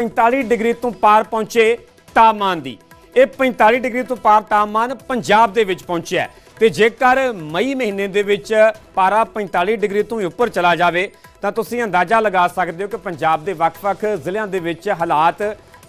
45 degree ਤੋਂ ਪਾਰ ਪਹੁੰਚੇ ਤਾਪਮਾਨ ਦੀ। ਇਹ 45 ਡਿਗਰੀ ਤੋਂ ਪਾਰ ਤਾਪਮਾਨ ਪੰਜਾਬ ਦੇ ਵਿੱਚ ਪਹੁੰਚਿਆ ਹੈ ਤੇ ਜੇਕਰ ਮਈ ਮਹੀਨੇ ਦੇ ਵਿੱਚ ਪਾਰਾ 45 ਡਿਗਰੀ ਤੋਂ ਵੀ ਉੱਪਰ ਚਲਾ ਜਾਵੇ, ਤਾਂ ਤੁਸੀਂ ਅੰਦਾਜ਼ਾ ਲਗਾ ਸਕਦੇ ਹੋ ਕਿ ਪੰਜਾਬ ਦੇ ਵੱਖ-ਵੱਖ ਜ਼ਿਲ੍ਹਿਆਂ ਦੇ ਵਿੱਚ ਹਾਲਾਤ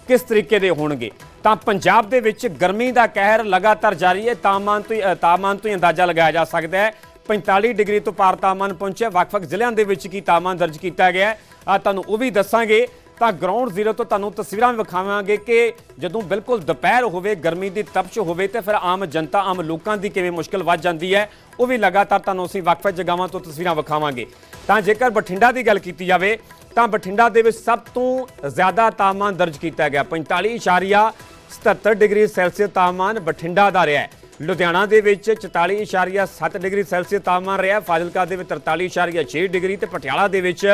ਕਿਸ ਤਰੀਕੇ ਦੇ ਹੋਣਗੇ। ਤਾਂ ਪੰਜਾਬ ਦੇ ਵਿੱਚ ਗਰਮੀ ਦਾ ਕਹਿਰ ਲਗਾਤਾਰ ਜਾਰੀ ਹੈ, ਤਾਪਮਾਨ ਤੋਂ ਹੀ- ਤਾਪਮਾਨ ਤੋਂ ਹੀ ਅੰਦਾਜ਼ਾ ਲਗਾਇਆ ਜਾ ਸਕਦਾ ਹੈ। 45 ਡਿਗਰੀ ਤੋਂ ਪਾਰ ਤਾਪਮਾਨ ਪਹੁੰਚਿਆ, ਵੱਖ-ਵੱਖ ਜ਼ਿਲ੍ਹਿਆਂ ਦੇ ਵਿੱਚ ਕੀ ਤਾਪਮਾਨ ਦਰਜ ਕੀਤਾ ਗਿਆ ਹੈ ਤੁਹਾਨੂੰ ਉਹ ਵੀ ਦੱਸਾਂਗੇ। ਤਾਂ ਗਰਾਊਂਡ ਜ਼ੀਰੋ ਤੋਂ ਤੁਹਾਨੂੰ ਤਸਵੀਰਾਂ ਵੀ ਵਿਖਾਵਾਂਗੇ ਕਿ ਜਦੋਂ ਬਿਲਕੁਲ ਦੁਪਹਿਰ ਹੋਵੇ, ਗਰਮੀ ਦੀ ਤਪਸ਼ ਹੋਵੇ ਤੇ ਫਿਰ ਆਮ ਜਨਤਾ, ਆਮ ਲੋਕਾਂ ਦੀ ਕਿਵੇਂ ਮੁਸ਼ਕਲ ਵੱਧ ਜਾਂਦੀ ਹੈ, ਉਹ ਵੀ ਲਗਾਤਾਰ ਤੁਹਾਨੂੰ ਅਸੀਂ ਵੱਖ-ਵੱਖ ਜਗ੍ਹਾਵਾਂ ਤੋਂ ਤਸਵੀਰਾਂ ਵਿਖਾਵਾਂਗੇ। ਤਾਂ ਜੇਕਰ ਬਠਿੰਡਾ ਦੀ ਗੱਲ ਕੀਤੀ ਜਾਵੇ, ਤਾਂ ਬਠਿੰਡਾ ਦੇ ਵਿੱਚ ਸਭ ਤੋਂ ਜ਼ਿਆਦਾ ਤਾਪਮਾਨ ਦਰਜ ਕੀਤਾ ਗਿਆ 45.77 ਡਿਗਰੀ ਸੈਲਸੀਅਸ ਤਾਪਮਾਨ ਬਠਿੰਡਾ ਦਾ ਰਿਹਾ ਹੈ। ਲੁਧਿਆਣਾ ਦੇ ਵਿੱਚ 44.7 ਡਿਗਰੀ ਸੈਲਸੀਅਸ ਤਾਪਮਾਨ ਰਿਹਾ ਫਾਜ਼ਿਲਕਾ ਦੇ ਵਿੱਚ 43.6 ਡਿਗਰੀ ਤੇ ਪਟਿਆਲਾ ਦੇ ਵਿੱਚ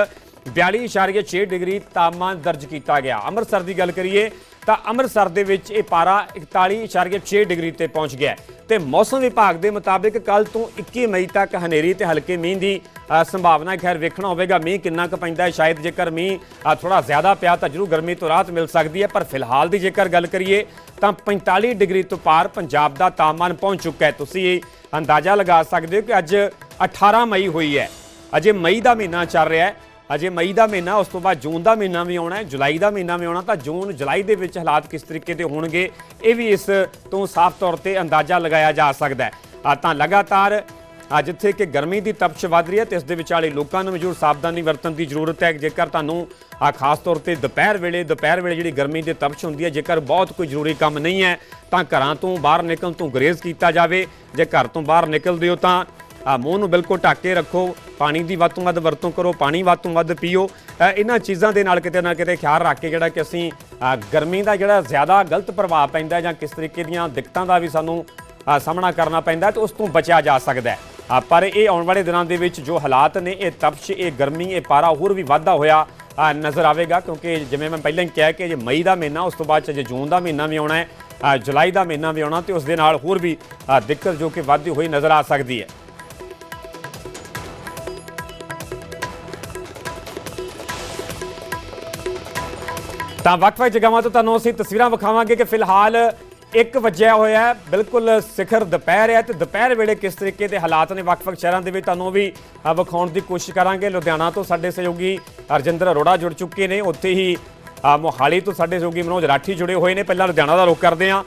42.6 ਡਿਗਰੀ ਤਾਪਮਾਨ ਦਰਜ ਕੀਤਾ ਗਿਆ। ਅੰਮ੍ਰਿਤਸਰ ਦੀ ਗੱਲ ਕਰੀਏ ਤਾਂ ਅੰਮ੍ਰਿਤਸਰ ਦੇ ਵਿੱਚ ਇਹ ਪਾਰਾ 41.6 ਡਿਗਰੀ ਤੇ ਪਹੁੰਚ ਗਿਆ ਹੈ। ਤੇ ਮੌਸਮ ਵਿਭਾਗ ਦੇ ਮੁਤਾਬਿਕ ਕੱਲ ਤੋਂ 21 ਮਈ ਤੱਕ ਹਨੇਰੀ ਤੇ ਹਲਕੇ ਮੀਂਹ ਦੀ ਸੰਭਾਵਨਾ ਖੈਰ, ਵੇਖਣਾ ਹੋਵੇਗਾ, ਮੀਂਹ ਕਿੰਨਾ ਕੁ ਪੈਂਦਾ ਹੈ। ਸ਼ਾਇਦ ਜੇਕਰ ਮੀਂਹ ਥੋੜਾ ਜ਼ਿਆਦਾ ਪਿਆ ਤਾਂ ਜ਼ਰੂਰ ਗਰਮੀ ਤੋਂ ਰਾਹਤ ਮਿਲ ਸਕਦੀ ਹੈ। ਪਰ ਫਿਲਹਾਲ ਦੀ ਜੇਕਰ ਗੱਲ ਕਰੀਏ ਤਾਂ 45 ਡਿਗਰੀ ਤੋਂ ਪਾਰ ਪੰਜਾਬ ਦਾ ਤਾਪਮਾਨ ਪਹੁੰਚ ਚੁੱਕਾ ਹੈ। ਤੁਸੀਂ ਇਹ ਅੰਦਾਜ਼ਾ ਲਗਾ ਸਕਦੇ ਹੋ ਕਿ ਅੱਜ 18 ਮਈ ਹੋਈ ਹੈ। ਅਜੇ ਮਈ ਦਾ ਮਹੀਨਾ ਚੱਲ ਰਿਹਾ ਹੈ। ਅਜੇ ਮਈ ਦਾ ਮਹੀਨਾ, ਉਸ ਤੋਂ ਬਾਅਦ ਜੂਨ ਦਾ ਮਹੀਨਾ ਵੀ ਆਉਣਾ ਹੈ, ਜੁਲਾਈ ਦਾ ਮਹੀਨਾ ਵੀ ਆਉਣਾ, ਤਾਂ ਜੂਨ, ਜੁਲਾਈ ਦੇ ਵਿੱਚ ਹਾਲਾਤ ਕਿਸ ਤਰੀਕੇ ਦੇ ਹੋਣਗੇ, ਇਹ ਵੀ ਇਸ ਤੋਂ ਸਾਫ਼ ਤੌਰ ਤੇ ਅੰਦਾਜ਼ਾ ਲਗਾਇਆ ਜਾ ਸਕਦਾ ਹੈ। ਤਾਂ ਲਗਾਤਾਰ ਜਿੱਥੇ ਕਿ ਗਰਮੀ ਦੀ ਤਪਸ਼ ਵੱਧ ਰਹੀ ਹੈ, ਤੇ ਇਸ ਦੇ ਵਿਚਾਲੇ ਲੋਕਾਂ ਨੂੰ ਵੀ ਜ਼ਰੂਰ ਸਾਵਧਾਨੀ ਵਰਤਣ ਦੀ ਜ਼ਰੂਰਤ ਹੈ। ਜੇਕਰ ਤੁਹਾਨੂੰ ਆ ਖਾਸ ਤੌਰ ਤੇ ਦੁਪਹਿਰ ਵੇਲੇ ਦੁਪਹਿਰ ਵੇਲੇ ਜਿਹੜੀ ਗਰਮੀ ਦੀ ਤਪਸ਼ ਹੁੰਦੀ ਹੈ, ਜੇਕਰ ਬਹੁਤ ਕੋਈ ਜ਼ਰੂਰੀ ਕੰਮ ਨਹੀਂ ਹੈ, ਤਾਂ ਘਰਾਂ ਤੋਂ ਬਾਹਰ ਨਿਕਲਣ ਤੋਂ ਗਰੇਜ਼ ਕੀਤਾ ਜਾਵੇ। ਜੇ ਘਰ ਤੋਂ ਬਾਹਰ ਨਿਕਲਦੇ ਹੋ ਤਾਂ ਮੂੰਹ ਨੂੰ ਬਿਲਕੁਲ ਢੱਕ ਕੇ ਰੱਖੋ, ਪਾਣੀ ਦੀ ਵੱਧ ਤੋਂ ਵੱਧ ਵਰਤੋਂ ਕਰੋ, ਪਾਣੀ ਵੱਧ ਤੋਂ ਵੱਧ ਪੀਓ। ਇਹਨਾਂ ਚੀਜ਼ਾਂ ਦੇ ਨਾਲ ਕਿਤੇ ਨਾ ਕਿਤੇ ਖਿਆਲ ਰੱਖ ਕੇ ਜਿਹੜਾ ਕਿ ਅਸੀਂ ਗਰਮੀ ਦਾ ਜਿਹੜਾ ਜ਼ਿਆਦਾ ਗਲਤ ਪ੍ਰਭਾਵ ਪੈਂਦਾ ਜਾਂ ਕਿਸ ਤਰੀਕੇ ਦੀਆਂ ਦਿੱਕਤਾਂ ਦਾ ਵੀ ਸਾਨੂੰ ਸਾਹਮਣਾ ਕਰਨਾ ਪੈਂਦਾ ਹੈ ਤੇ ਉਸ ਤੋਂ ਬਚਿਆ ਜਾ ਸਕਦਾ ਹੈ। ਪਰ ਇਹ ਆਉਣ ਵਾਲੇ ਦਿਨਾਂ ਦੇ ਵਿੱਚ ਜੋ ਹਾਲਾਤ ਨੇ, ਇਹ ਤਪਸ਼, ਇਹ ਗਰਮੀ, ਇਹ ਪਾਰਾ ਹੋਰ ਵੀ ਵਾਧਾ ਹੋਇਆ ਨਜ਼ਰ ਆਵੇਗਾ ਕਿਉਂਕਿ ਜਿਵੇਂ ਮੈਂ ਪਹਿਲਾਂ ਹੀ ਕਿਹਾ ਕਿ ਜੇ ਮਈ ਦਾ ਮਹੀਨਾ, ਉਸ ਤੋਂ ਬਾਅਦ 'ਚ ਜੇ ਜੂਨ ਦਾ ਮਹੀਨਾ ਵੀ ਆਉਣਾ ਹੈ ਜੁਲਾਈ ਦਾ ਮਹੀਨਾ ਵੀ ਆਉਣਾ ਤੇ ਉਸ ਦੇ ਨਾਲ ਹੋਰ ਵੀ ਦਿੱਕਤ ਜੋ ਕਿ ਵੱਧਦੀ ਹੋਈ ਨਜ਼ਰ ਆ ਸਕਦੀ ਹੈ। ਤਾਂ ਵੱਖ-ਵੱਖ ਜਗ੍ਹਾਵਾਂ ਤੋਂ ਤੁਹਾਨੂੰ ਅਸੀਂ ਤਸਵੀਰਾਂ ਵਿਖਾਵਾਂਗੇ ਕਿ ਫਿਲਹਾਲ ਇੱਕ ਵਜਿਆ ਹੋਇਆ ਹੈ, ਬਿਲਕੁਲ ਸਿਖਰ ਦੁਪਹਿਰ ਹੈ ਤੇ ਦੁਪਹਿਰ ਵੇਲੇ ਕਿਸ ਤਰੀਕੇ ਦੇ ਹਾਲਾਤ ਨੇ ਵੱਖ-ਵੱਖ ਸ਼ਹਿਰਾਂ ਦੇ ਵਿੱਚ ਤੁਹਾਨੂੰ ਵੀ ਵਿਖਾਉਣ ਦੀ ਕੋਸ਼ਿਸ਼ ਕਰਾਂਗੇ। ਲੁਧਿਆਣਾ ਤੋਂ ਸਾਡੇ ਸਹਿਯੋਗੀ ਅਰਜਿੰਦਰ ਅਰੋੜਾ ਜੁੜ ਚੁੱਕੇ ਨੇ, ਉੱਥੇ ਹੀ ਮੋਹਾਲੀ ਤੋਂ ਸਾਡੇ ਸਹਿਯੋਗੀ ਮਨੋਜ ਰਾਠੀ ਜੁੜੇ ਹੋਏ ਨੇ। ਪਹਿਲਾਂ ਲੁਧਿਆਣਾ ਦਾ ਰੁਖ ਕਰਦੇ ਹਾਂ।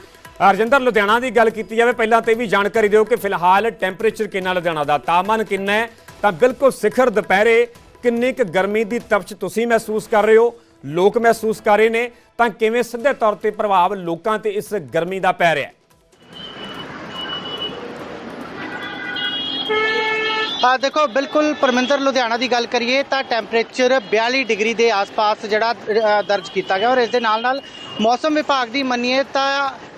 ਅਰਜਿੰਦਰ ਲੁਧਿਆਣਾ ਦੀ ਗੱਲ ਕੀਤੀ ਜਾਵੇ, ਪਹਿਲਾਂ ਤੇ ਵੀ ਜਾਣਕਾਰੀ ਦਿਓ ਕਿ ਫਿਲਹਾਲ ਟੈਂਪਰੇਚਰ ਕਿੰਨਾ ਲੁਧਿਆਣਾ ਦਾ, ਤਾਪਮਾਨ ਕਿੰਨਾ ਹੈ? ਤਾਂ ਬਿਲਕੁਲ ਸਿਖਰ ਦੁਪਹਿਰੇ ਕਿੰਨੀ ਕੁ ਗਰਮੀ ਦੀ ਤਪਸ਼ ਤੁਸੀਂ ਮਹਿਸੂਸ ਕਰ ਰਹੇ ਹੋ? ਲੋਕ ਮਹਿਸੂਸ ਕਰ ਰਹੇ ਨੇ, ਤਾਂ ਕਿਵੇਂ ਸਿੱਧੇ ਤੌਰ ਤੇ ਪ੍ਰਭਾਵ ਲੋਕਾਂ ਤੇ ਇਸ ਗਰਮੀ ਦਾ ਪੈ ਰਿਹਾ ਹੈ? ਆ ਦੇਖੋ, ਬਿਲਕੁਲ ਪਰਮਿੰਦਰ, ਲੁਧਿਆਣਾ ਦੀ ਗੱਲ ਕਰੀਏ, ਤਾਂ ਟੈਂਪਰੇਚਰ 42 ਡਿਗਰੀ ਦੇ ਆਸ-ਪਾਸ ਜਿਹੜਾ ਦਰਜ ਕੀਤਾ ਗਿਆ ਔਰ ਇਸ ਦੇ ਨਾਲ ਨਾਲ ਮੌਸਮ ਵਿਭਾਗ ਦੀ ਮੰਨੀਏ ਤਾਂ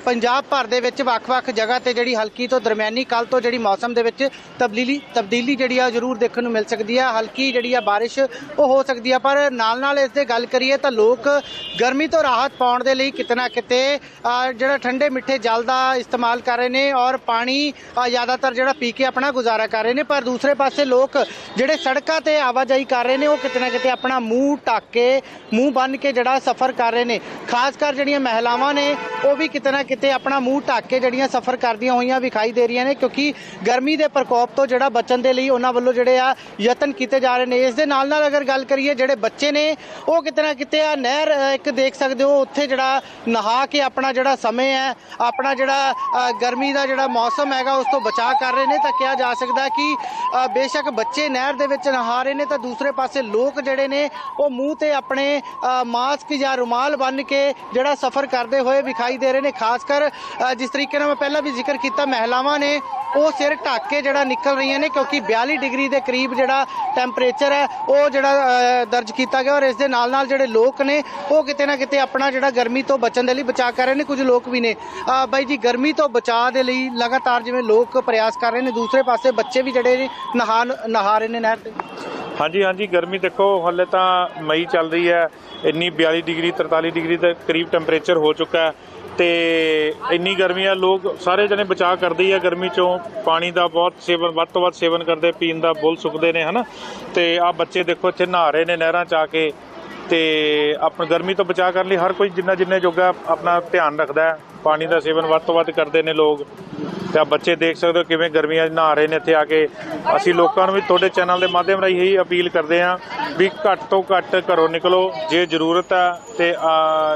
ਪੰਜਾਬ ਭਰ ਦੇ ਵਿੱਚ ਵੱਖ-ਵੱਖ ਜਗ੍ਹਾ ਤੇ ਜਿਹੜੀ ਹਲਕੀ ਤੋਂ ਦਰਮਿਆਨੀ ਕੱਲ ਤੋਂ ਜਿਹੜੀ ਮੌਸਮ ਦੇ ਵਿੱਚ ਤਬਦੀਲੀ ਤਬਦੀਲੀ ਜਿਹੜੀ ਆ ਜ਼ਰੂਰ ਦੇਖਣ ਨੂੰ ਮਿਲ ਸਕਦੀ ਆ। ਹਲਕੀ ਜਿਹੜੀ ਆ ਬਾਰਿਸ਼ ਉਹ ਹੋ ਸਕਦੀ ਆ, ਪਰ ਨਾਲ ਨਾਲ ਇਸ ਦੇ ਗੱਲ ਕਰੀਏ ਤਾਂ ਲੋਕ ਗਰਮੀ ਤੋਂ ਰਾਹਤ ਪਾਉਣ ਦੇ ਲਈ ਕਿਤਨਾ ਕਿਤੇ ਜਿਹੜਾ ਠੰਡੇ ਮਿੱਠੇ ਜਲ ਦਾ ਇਸਤੇਮਾਲ ਕਰ ਰਹੇ ਨੇ ਔਰ ਪਾਣੀ ਜ਼ਿਆਦਾਤਰ ਜਿਹੜਾ ਪੀ ਕੇ ਆਪਣਾ ਗੁਜ਼ਾਰਾ ਕਰ ਰਹੇ ਨੇ, ਪਰ ਦੂਸਰੇ ਪਾਸੇ ਲੋਕ ਜਿਹੜੇ ਸੜਕਾਂ ਤੇ ਆਵਾਜਾਈ ਕਰ ਰਹੇ ਨੇ, ਉਹ ਕਿਤੇ ਨਾ ਕਿਤੇ ਆਪਣਾ ਮੂੰਹ ਢੱਕ ਕੇ, ਮੂੰਹ ਬੰਨ ਕੇ ਜਿਹੜਾ ਸਫ਼ਰ ਕਰ ਰਹੇ ਨੇ। ਖਾਸ ਕਰ ਜਿਹੜੀਆਂ ਮਹਿਲਾਵਾਂ ਨੇ, ਉਹ ਵੀ ਕਿਤੇ ਨਾ ਕਿਤੇ ਆਪਣਾ ਮੂੰਹ ਢੱਕ ਕੇ ਜਿਹੜੀਆਂ ਸਫ਼ਰ ਕਰਦੀਆਂ ਹੋਈਆਂ ਵਿਖਾਈ ਦੇ ਰਹੀਆਂ ਨੇ ਕਿਉਂਕਿ ਗਰਮੀ ਦੇ ਪ੍ਰਕੋਪ ਤੋਂ ਜਿਹੜਾ ਬਚਣ ਦੇ ਲਈ ਉਹਨਾਂ ਵੱਲੋਂ ਜਿਹੜੇ ਆ ਯਤਨ ਕੀਤੇ ਜਾ ਰਹੇ ਨੇ। ਇਸ ਦੇ ਨਾਲ ਨਾਲ ਅਗਰ ਗੱਲ ਕਰੀਏ ਜਿਹੜੇ ਬੱਚੇ ਨੇ ਉਹ ਕਿਤੇ ਨਾ ਕਿਤੇ ਆ ਨਹਿਰ ਇੱਕ ਦੇਖ ਸਕਦੇ ਹੋ ਉੱਥੇ ਜਿਹੜਾ ਨਹਾ ਕੇ ਆਪਣਾ ਜਿਹੜਾ ਸਮੇਂ ਹੈ ਆਪਣਾ ਜਿਹੜਾ ਗਰਮੀ ਦਾ ਜਿਹੜਾ ਮੌਸਮ ਹੈਗਾ ਉਸ ਤੋਂ ਬਚਾਅ ਕਰ ਰਹੇ ਨੇ। ਤਾਂ ਕਿਹਾ ਜਾ ਸਕਦਾ ਕਿ ਬੇਸ਼ੱਕ ਬੱਚੇ ਨਹਿਰ ਦੇ ਵਿੱਚ ਨਹਾ ਰਹੇ ਨੇ ਤਾਂ ਦੂਸਰੇ ਪਾਸੇ ਲੋਕ ਜਿਹੜੇ ਨੇ ਉਹ ਮੂੰਹ ਤੇ ਆਪਣੇ ਅ, ਮਾਸਕ ਜਾਂ ਰੁਮਾਲ ਬੰਨ੍ਹ ਕੇ ਜਿਹੜਾ ਸਫ਼ਰ ਕਰਦੇ ਹੋਏ ਵਿਖਾਈ ਦੇ ਰਹੇ ਨੇ ਖਾਸ ਕਰ ਜਿਸ ਤਰੀਕੇ ਨਾਲ ਮੈਂ ਪਹਿਲਾਂ ਵੀ ਜ਼ਿਕਰ ਕੀਤਾ, ਮਹਿਲਾਵਾਂ ਨੇ ਉਹ ਸਿਰ ਢੱਕ ਕੇ ਜਿਹੜਾ ਨਿਕਲ ਰਹੀਆਂ ਨੇ, ਕਿਉਂਕਿ 42 ਡਿਗਰੀ ਦੇ ਕਰੀਬ ਜਿਹੜਾ ਟੈਂਪਰੇਚਰ ਹੈ, ਉਹ ਜਿਹੜਾ ਦਰਜ ਕੀਤਾ ਗਿਆ ਔਰ ਇਸ ਦੇ ਨਾਲ ਨਾਲ ਜਿਹੜੇ ਲੋਕ ਨੇ, ਉਹ ਕਿਤੇ ਨਾ ਕਿਤੇ ਆਪਣਾ ਜਿਹੜਾ ਗਰਮੀ ਤੋਂ ਬਚਣ ਦੇ ਲਈ ਬਚਾਅ ਕਰ ਰਹੇ ਨੇ, ਕੁਝ ਲੋਕ ਵੀ ਨੇ। ਬਾਈ ਜੀ, ਗਰਮੀ ਤੋਂ ਬਚਾਅ ਦੇ ਲਈ ਲਗਾਤਾਰ ਜਿਵੇਂ ਲੋਕ ਪ੍ਰਯਾਸ ਕਰ ਰਹੇ ਨੇ, ਦੂਸਰੇ ਪਾਸੇ ਬੱਚੇ ਵੀ ਜਿਹੜੇ ਨਹਾ ਨਹਾ ਰਹੇ ਨੇ ਨਹਿਰ ਤੇ ਹਾਂਜੀ ਹਾਂਜੀ, ਗਰਮੀ ਦੇਖੋ, ਹਾਲੇ ਤਾਂ ਮਈ ਚੱਲ ਰਹੀ ਹੈ। ਇੰਨੀ 42 ਡਿਗਰੀ 43 ਡਿਗਰੀ ਦੇ ਕਰੀਬ ਟੈਂਪਰੇਚਰ ਹੋ ਚੁੱਕਾ ਹੈ। ਤੇ ਇੰਨੀ ਗਰਮੀ ਆ, ਲੋਕ ਸਾਰੇ ਜਣੇ ਬਚਾਅ ਕਰਦੇ ਹੀ ਆ ਗਰਮੀ ਚੋਂ। ਪਾਣੀ ਦਾ ਬਹੁਤ ਸੇਵਨ, ਵੱਧ ਤੋਂ ਵੱਧ ਸੇਵਨ ਕਰਦੇ, ਪੀਣ ਦਾ ਬੁੱਲ ਸੁੱਕਦੇ ਨੇ, ਹਨਾ? ਤੇ ਆ ਬੱਚੇ ਦੇਖੋ ਇੱਥੇ ਨਹਾ ਰਹੇ ਨੇ ਨਹਿਰਾਂ ਚ ਆ ਕੇ। ਤੇ ਆਪਣਾ ਗਰਮੀ ਤੋਂ ਬਚਾਅ ਕਰਨ ਲਈ ਹਰ ਕੋਈ ਜਿੰਨਾ ਜਿੰਨੇ ਜੋਗਾ ਆਪਣਾ ਧਿਆਨ ਰੱਖਦਾ ਹੈ, ਪਾਣੀ ਦਾ ਸੇਵਨ ਵੱਧ ਤੋਂ ਵੱਧ ਕਰਦੇ ਨੇ ਲੋਕ। ਤੇ ਆ ਬੱਚੇ ਦੇਖ ਸਕਦੇ ਹੋ ਕਿਵੇਂ ਗਰਮੀਆਂ 'ਚ ਨਹਾ ਰਹੇ ਨੇ ਇੱਥੇ ਆ ਕੇ। ਅਸੀਂ ਲੋਕਾਂ ਨੂੰ ਵੀ ਤੁਹਾਡੇ ਚੈਨਲ ਦੇ ਮਾਧਿਅਮ ਰਾਹੀਂ ਇਹੀ ਅਪੀਲ ਕਰਦੇ ਹਾਂ ਵੀ ਘੱਟ ਤੋਂ ਘੱਟ ਘਰੋਂ ਨਿਕਲੋ, ਜੇ ਜ਼ਰੂਰਤ ਹੈ ਤੇ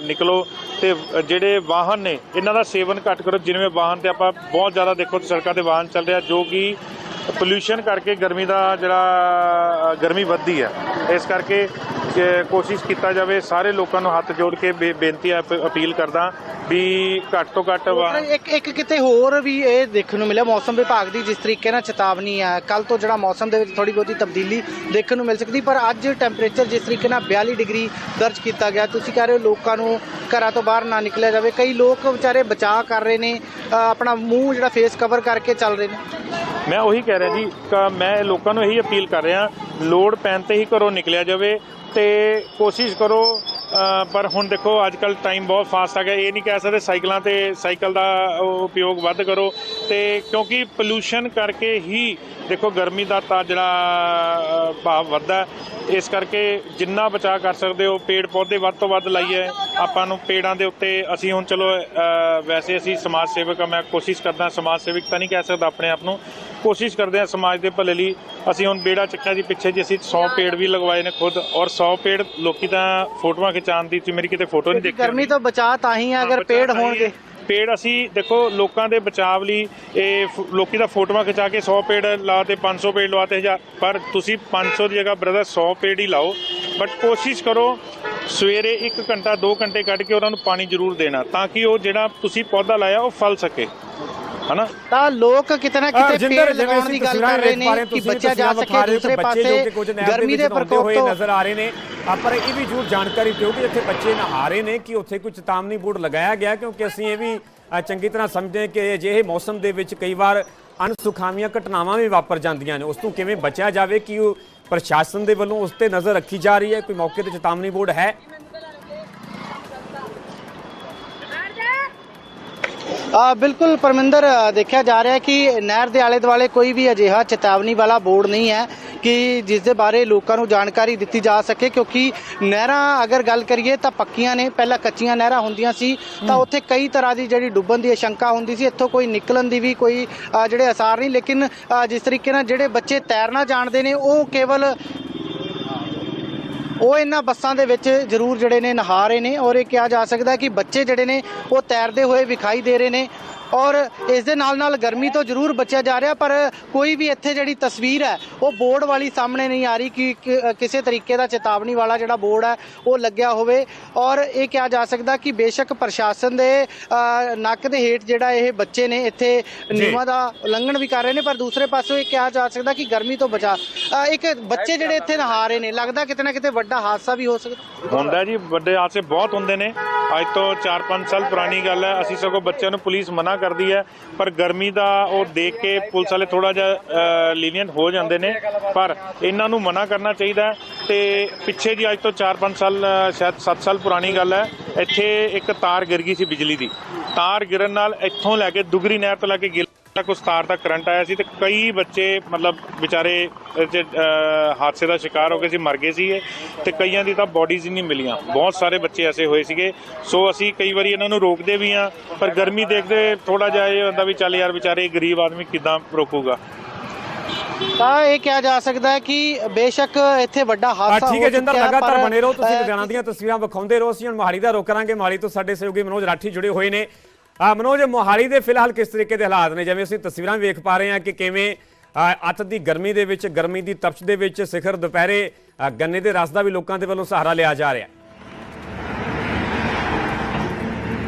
ਨਿਕਲੋ। ਤੇ ਜਿਹੜੇ ਵਾਹਨ ਨੇ, ਇਹਨਾਂ ਦਾ ਸੇਵਨ ਘੱਟ ਕਰੋ। ਜਿਵੇਂ ਵਾਹਨ ਤੇ ਆਪਾਂ ਬਹੁਤ ਜ਼ਿਆਦਾ ਦੇਖੋ, ਸੜਕਾਂ ਤੇ ਵਾਹਨ ਚੱਲ ਰਿਹਾ ਜੋ ਕਿ ਪੋਲੂਸ਼ਨ ਕਰਕੇ ਗਰਮੀ ਦਾ ਜਿਹੜਾ ਗਰਮੀ ਵੱਧਦੀ ਹੈ। ਇਸ ਕਰਕੇ ਕੋਸ਼ਿਸ਼ ਕੀਤਾ ਜਾਵੇ, ਸਾਰੇ ਲੋਕਾਂ ਨੂੰ ਹੱਥ ਜੋੜ ਕੇ ਬੇ- ਬੇਨਤੀ ਅਪੀਲ ਕਰਦਾ ਵੀ ਘੱਟ ਤੋਂ ਘੱਟ ਇੱਕ ਇੱਕ ਕਿਤੇ ਹੋਰ ਵੀ ਇਹ ਦੇਖਣ ਨੂੰ ਮਿਲਿਆ, ਮੌਸਮ ਵਿਭਾਗ ਦੀ ਜਿਸ ਤਰੀਕੇ ਨਾਲ ਚੇਤਾਵਨੀ ਹੈ ਕੱਲ ਤੋਂ ਜਿਹੜਾ ਮੌਸਮ ਦੇ ਵਿੱਚ ਥੋੜੀ ਬਹੁਤੀ ਤਬਦੀਲੀ ਦੇਖਣ ਨੂੰ ਮਿਲ ਸਕਦੀ, ਪਰ ਅੱਜ ਟੈਂਪਰੇਚਰ ਜਿਸ ਤਰੀਕੇ ਨਾਲ 42 ਡਿਗਰੀ ਦਰਜ ਕੀਤਾ ਗਿਆ, ਤੁਸੀਂ ਕਹਿ ਰਹੇ ਹੋ ਲੋਕਾਂ ਨੂੰ ਘਰਾਂ ਤੋਂ ਬਾਹਰ ਨਾ ਨਿਕਲਿਆ ਜਾਵੇ, ਕਈ ਲੋਕ ਵਿਚਾਰੇ ਬਚਾਅ ਕਰ ਰਹੇ ਨੇ ਆਪਣਾ ਮੂੰਹ ਜਿਹੜਾ ਫੇਸ ਕਵਰ ਕਰਕੇ ਚੱਲ ਰਹੇ ਨੇ। ਮੈਂ ਉਹੀ ਕਹਿ ਰਿਹਾ ਜੀ, ਕ- ਮੈਂ ਲੋਕਾਂ ਨੂੰ ਇਹੀ ਅਪੀਲ ਕਰ ਰਿਹਾ, ਲੋੜ ਪੈਣ ਤੇ ਹੀ ਘਰੋਂ ਨਿਕਲਿਆ ਜਾਵੇ ਤੇ ਕੋਸ਼ਿਸ਼ ਕਰੋ ਪਰ ਹੁਣ ਦੇਖੋ ਅੱਜ ਕੱਲ ਟਾਈਮ ਬਹੁਤ ਫਾਸਟ ਆ ਗਿਆ, ਇਹ ਨਹੀਂ ਕਹਿ ਸਕਦੇ ਸਾਈਕਲਾਂ ਤੇ ਸਾਈਕਲ ਦਾ ਉਪਯੋਗ ਵੱਧ ਕਰੋ ਤੇ ਕਿਉਂਕਿ ਪੋਲੂਸ਼ਨ ਕਰਕੇ ਹੀ ਦੇਖੋ ਗਰਮੀ ਦਾ ਤਾਂ ਜਿਹੜਾ ਭਾਵ ਵੱਧਦਾ। ਇਸ ਕਰਕੇ ਜਿੰਨਾ ਬਚਾਅ ਕਰ ਸਕਦੇ ਹੋ ਪੇੜ ਪੌਦੇ ਵੱਧ ਤੋਂ ਵੱਧ ਲਾਈਏ। ਆਪਾਂ ਨੂੰ ਪੇੜਾਂ ਦੇ ਉੱਤੇ ਅਸੀਂ ਹੁਣ ਚਲੋ ਵੈਸੇ ਅਸੀਂ ਸਮਾਜ ਸੇਵਕ ਆ ਮੈਂ ਕੋਸ਼ਿਸ਼ ਕਰਦਾ ਸਮਾਜ ਸੇਵਕ ਤਾਂ ਨਹੀਂ ਕਹਿ ਸਕਦਾ ਆਪਣੇ ਆਪ ਨੂੰ। ਕੋਸ਼ਿਸ਼ ਕਰਦੇ ਹਾਂ ਸਮਾਜ ਦੇ ਭਲੇ ਲਈ। ਅਸੀਂ ਹੁਣ ਬੇੜਾ ਚੱਕਿਆ ਜੀ ਪਿੱਛੇ ਜੀ ਅਸੀਂ 100 ਪੇੜ ਵੀ ਲਗਵਾਏ ਨੇ ਖੁਦ। ਔਰ 100 ਪੇੜ ਲੋਕੀ ਤਾਂ ਫੋਟੋਆਂ ਖਿਚਾਉਣ ਦੀ ਤੁਸੀਂ ਮੇਰੀ ਕਿਤੇ ਫੋਟੋ ਨਹੀਂ ਦੇਖੀ ਗਰਮੀ ਤੋਂ ਬਚਾਅ ਤਾਂ ਹੀ ਹੈ ਅਗਰ ਪੇੜ ਹੋਣਗੇ। ਪੇੜ ਅਸੀਂ ਦੇਖੋ ਲੋਕਾਂ ਦੇ ਬਚਾਵ ਲਈ ਇਹ ਫ- ਲੋਕੀ ਦਾ ਫੋਟੋਆਂ ਖਿਚਾ ਕੇ 100 ਪੇੜ ਲਾਤੇ 500 ਪੇੜ ਲਵਾਤੇ ਹਜ਼ਾਰ ਪਰ ਤੁਸੀਂ 500 ਦੀ ਜਗ੍ਹਾ ਬ੍ਰਦਰ 100 ਪੇੜ ਹੀ ਲਾਓ। ਬਟ ਕੋਸ਼ਿਸ਼ ਕਰੋ ਸਵੇਰੇ 1 ਘੰਟਾ 2 ਘੰਟੇ ਕੱਢ ਕੇ ਉਹਨਾਂ ਨੂੰ ਪਾਣੀ ਜ਼ਰੂਰ ਦੇਣਾ ਤਾਂ ਕਿ ਉਹ ਜਿਹੜਾ ਤੁਸੀਂ ਪੌਦਾ ਲਾਇਆ ਉਹ ਫਲ ਸਕੇ। ਹਨਾ? ਤਾਂ ਲੋਕ ਕਿਤੇ ਨਾ ਕਿਤੇ ਪੇੜ ਲਗਾਉਣ ਅਸੀਂ ਦੀ ਗੱਲ ਕਰ ਰਹੇ ਨੇ ਕਿ ਬਚਿਆ ਜਾ ਸਕੇ ਦੂਸਰੇ ਬੱਚੇ ਪਾਸੇ ਗਰਮੀ ਦੇ ਪ੍ਰਕੋਪ ਹੋਏ ਤੋਂ ਨਜ਼ਰ ਆ ਰਹੇ ਨੇ ਆ, ਪਰ ਇਹ ਵੀ ਜ਼ਰੂਰ ਜਾਣਕਾਰੀ ਦਿਓ ਕਿ ਜਿੱਥੇ ਬੱਚੇ ਨਹਾ ਰਹੇ ਨੇ ਕਿ ਉੱਥੇ ਕੋਈ ਚੇਤਾਵਨੀ ਬੋਰਡ ਲਗਾਇਆ ਗਿਆ ਕਿਉਂਕਿ ਅਸੀਂ ਇਹ ਵੀ ਚੰਗੀ ਤਰ੍ਹਾਂ ਸਮਝਦੇ ਹਾਂ ਕਿ ਅਜਿਹੇ ਮੌਸਮ ਦੇ ਵਿੱਚ ਕਈ ਵਾਰ ਅਣਸੁਖਾਵੀਆਂ ਘਟਨਾਵਾਂ ਵੀ ਵਾਪਰ ਜਾਂਦੀਆਂ ਨੇ। ਉਸ ਤੋਂ ਕਿਵੇਂ ਬਚਿਆ ਜਾਵੇ ਕਿ ਉਹ ਪ੍ਰਸ਼ਾਸਨ ਦੇ ਵੱਲੋਂ ਉਸ ਤੇ ਨਜ਼ਰ ਰੱਖੀ ਜਾ ਰਹੀ ਹੈ? ਕੋਈ ਮੌਕੇ ਤੇ ਚੇਤਾਵਨੀ ਬੋਰਡ ਹੈ? ਬਿਲਕੁਲ ਪਰਮਿੰਦਰ ਦੇਖਿਆ ਜਾ ਰਿਹਾ ਕਿ ਨਹਿਰ ਦੇ ਆਲੇ ਦੁਆਲੇ ਕੋਈ ਵੀ ਅਜਿਹਾ ਚੇਤਾਵਨੀ ਵਾਲਾ ਬੋਰਡ ਨਹੀਂ ਹੈ ਕਿ ਜਿਸ ਦੇ ਬਾਰੇ ਲੋਕਾਂ ਨੂੰ ਜਾਣਕਾਰੀ ਦਿੱਤੀ ਜਾ ਸਕੇ ਕਿਉਂਕਿ ਨਹਿਰਾਂ ਅਗਰ ਗੱਲ ਕਰੀਏ ਤਾਂ ਪੱਕੀਆਂ ਨੇ ਪਹਿਲਾਂ ਕੱਚੀਆਂ ਨਹਿਰਾਂ ਹੁੰਦੀਆਂ ਸੀ ਤਾਂ ਉੱਥੇ ਕਈ ਤਰ੍ਹਾਂ ਦੀ ਜਿਹੜੀ ਡੁੱਬਣ ਦੀ ਆਸ਼ੰਕਾ ਹੁੰਦੀ ਸੀ ਇੱਥੋਂ ਕੋਈ ਨਿਕਲਣ ਦੀ ਵੀ ਕੋਈ ਜਿਹੜੇ ਅਸਾਰ ਨਹੀਂ ਲੇਕਿਨ ਜਿਸ ਤਰੀਕੇ ਨਾਲ ਜਿਹੜੇ ਬੱਚੇ ਤੈਰਨਾ ਜਾਣਦੇ ਨੇ ਉਹ ਕੇਵਲ ਉਹ ਇਹਨਾਂ ਬੱਸਾਂ ਦੇ ਵਿੱਚ ਜ਼ਰੂਰ ਜਿਹੜੇ ਨੇ ਨਹਾ ਰਹੇ ਨੇ ਔਰ ਇਹ ਕਿਹਾ ਜਾ ਸਕਦਾ ਕਿ ਬੱਚੇ ਜਿਹੜੇ ਨੇ ਉਹ ਤੈਰਦੇ ਹੋਏ ਵਿਖਾਈ ਦੇ ਰਹੇ ਨੇ। ਔਰ ਇਸ ਦੇ ਨਾਲ ਨਾਲ ਗਰਮੀ ਤੋਂ ਜ਼ਰੂਰ ਬਚਿਆ ਜਾ ਰਿਹਾ ਪਰ ਕੋਈ ਵੀ ਇੱਥੇ ਜਿਹੜੀ ਤਸਵੀਰ ਹੈ ਉਹ ਬੋਰਡ ਵਾਲੀ ਸਾਹਮਣੇ ਨਹੀਂ ਆ ਰਹੀ ਕਿ ਕਿਸੇ ਤਰੀਕੇ ਦਾ ਚੇਤਾਵਨੀ ਵਾਲਾ ਜਿਹੜਾ ਬੋਰਡ ਹੈ ਉਹ ਲੱਗਿਆ ਹੋਵੇ। ਔਰ ਇਹ ਕਿਹਾ ਜਾ ਸਕਦਾ ਕਿ ਬੇਸ਼ੱਕ ਪ੍ਰਸ਼ਾਸਨ ਦੇ ਨੱਕ ਦੇ ਹੇਠ ਜਿਹੜਾ ਇਹ ਬੱਚੇ ਨੇ ਇੱਥੇ ਨਿਯਮਾਂ ਦਾ ਉਲੰਘਣ ਵੀ ਕਰ ਰਹੇ ਨੇ ਪਰ ਦੂਸਰੇ ਪਾਸੋਂ ਇਹ ਕਿਹਾ ਜਾ ਸਕਦਾ ਕਿ ਗਰਮੀ ਤੋਂ ਬਚਾ ਇੱਕ ਬੱਚੇ ਜਿਹੜੇ ਇੱਥੇ ਨਹਾ ਰਹੇ ਨੇ ਲੱਗਦਾ ਕਿਤੇ ਨਾ ਕਿਤੇ ਵੱਡਾ ਹਾਦਸਾ ਵੀ ਹੋ ਸਕਦਾ। ਹੁੰਦਾ ਜੀ ਵੱਡੇ ਹਾਦਸੇ ਬਹੁਤ ਹੁੰਦੇ ਨੇ। ਅੱਜ ਤੋਂ 4-5 ਸਾਲ ਪੁਰਾਣੀ ਗੱਲ ਹੈ ਅਸੀਂ ਸਗੋਂ ਬੱਚਿਆਂ ਨੂੰ ਪੁਲਿਸ ਮਨਾ ਕਰਦੀ ਹੈ, ਪਰ ਗਰਮੀ ਦਾ ਉਹ ਦੇਖ ਕੇ ਪੁਲਿਸ ਵਾਲੇ ਥੋੜਾ ਜਿਹਾ ਲੀਨੀਅੰਟ ਹੋ ਜਾਂਦੇ ਨੇ। ਪਰ ਇਹਨਾਂ ਨੂੰ ਮਨਾ ਕਰਨਾ ਚਾਹੀਦਾ ਤੇ ਪਿੱਛੇ ਜੀ ਅੱਜ ਤੋਂ 4-5 ਸਾਲ ਸ਼ਾਇਦ 7 ਸਾਲ ਪੁਰਾਣੀ ਗੱਲ ਹੈ, ਇੱਥੇ ਇੱਕ ਤਾਰ ਗਿਰ ਗਈ ਸੀ ਬਿਜਲੀ ਦੀ। ਤਾਰ ਗਿਰਨ ਨਾਲ ਇੱਥੋਂ ਲੈ ਕੇ ਦੁਗਰੀ ਨਹਿਰ ਤੋਂ ਲੈ ਕੇ ਤੱਕ ਉਸ ਤਾਰ ਦਾ ਕਰੰਟ ਆਇਆ ਸੀ ਤੇ ਕਈ ਬੱਚੇ ਮਤਲਬ ਵਿਚਾਰੇ ਹਾਦਸੇ ਦਾ ਸ਼ਿਕਾਰ ਹੋ ਗਏ ਸੀ ਮਰ ਗਏ ਸੀ ਇਹ ਤੇ ਕਈਆਂ ਦੀ ਤਾਂ ਬੋਡੀਜ਼ ਹੀ ਨਹੀਂ ਮਿਲੀਆਂ। ਬਹੁਤ ਸਾਰੇ ਬੱਚੇ ਐਸੇ ਹੋਏ ਸੀਗੇ। ਸੋ ਅਸੀਂ ਕਈ ਵਾਰੀ ਇਹਨਾਂ ਨੂੰ ਰੋਕਦੇ ਵੀ ਆ ਪਰ ਗਰਮੀ ਦੇਖਦੇ ਥੋੜਾ ਜਿਹਾ ਇਹ ਹੁੰਦਾ ਵੀ ਚੱਲ ਯਾਰ ਵਿਚਾਰੇ ਗਰੀਬ ਆਦਮੀ ਕਿਦਾਂ ਰੋਕੂਗਾ। ਤਾਂ ਇਹ ਕਿਹਾ ਜਾ ਸਕਦਾ ਹੈ ਕਿ ਬੇਸ਼ੱਕ ਇੱਥੇ ਵੱਡਾ ਹਾਦਸਾ ਠੀਕ ਹੋ ਜਿੰਦਰ ਲਗਾਤਾਰ ਪਰ, ਬਣੇ ਰਹੋ ਤੁਸੀਂ ਲੁਧਿਆਣਾ ਦੀਆਂ ਤਸਵੀਰਾਂ ਵਿਖਾਉਂਦੇ ਰਹੋ। ਅਸੀਂ ਹੁਣ ਮੋਹਾਲੀ ਦਾ ਰੁਖ ਕਰਾਂਗੇ। ਮੋਹਾਲੀ ਤੋਂ ਸਾਡੇ ਸਹਿਯੋਗੀ ਮਨੋਜ ਰਾਠੀ ਜੁੜੇ ਹੋਏ ਨੇ। ਆ ਮਨੋਜ, ਮੋਹਾਲੀ ਦੇ ਫਿਲਹਾਲ ਕਿਸ ਤਰੀਕੇ ਦੇ ਹਾਲਾਤ ਨੇ? ਜਿਵੇਂ ਅਸੀਂ ਤਸਵੀਰਾਂ ਵੇਖ ਪਾ ਰਹੇ ਹਾਂ ਕਿ ਕਿਵੇਂ ਅੱਤ ਦੀ ਗਰਮੀ ਦੇ ਵਿੱਚ, ਗਰਮੀ ਦੀ ਤਪਸ਼ ਦੇ ਵਿੱਚ ਸਿਖਰ ਦੁਪਹਿਰੇ ਗੰਨੇ ਦੇ ਰਸ ਦਾ ਵੀ ਲੋਕਾਂ ਦੇ ਵੱਲੋਂ ਸਹਾਰਾ ਲਿਆ ਜਾ ਰਿਹਾ।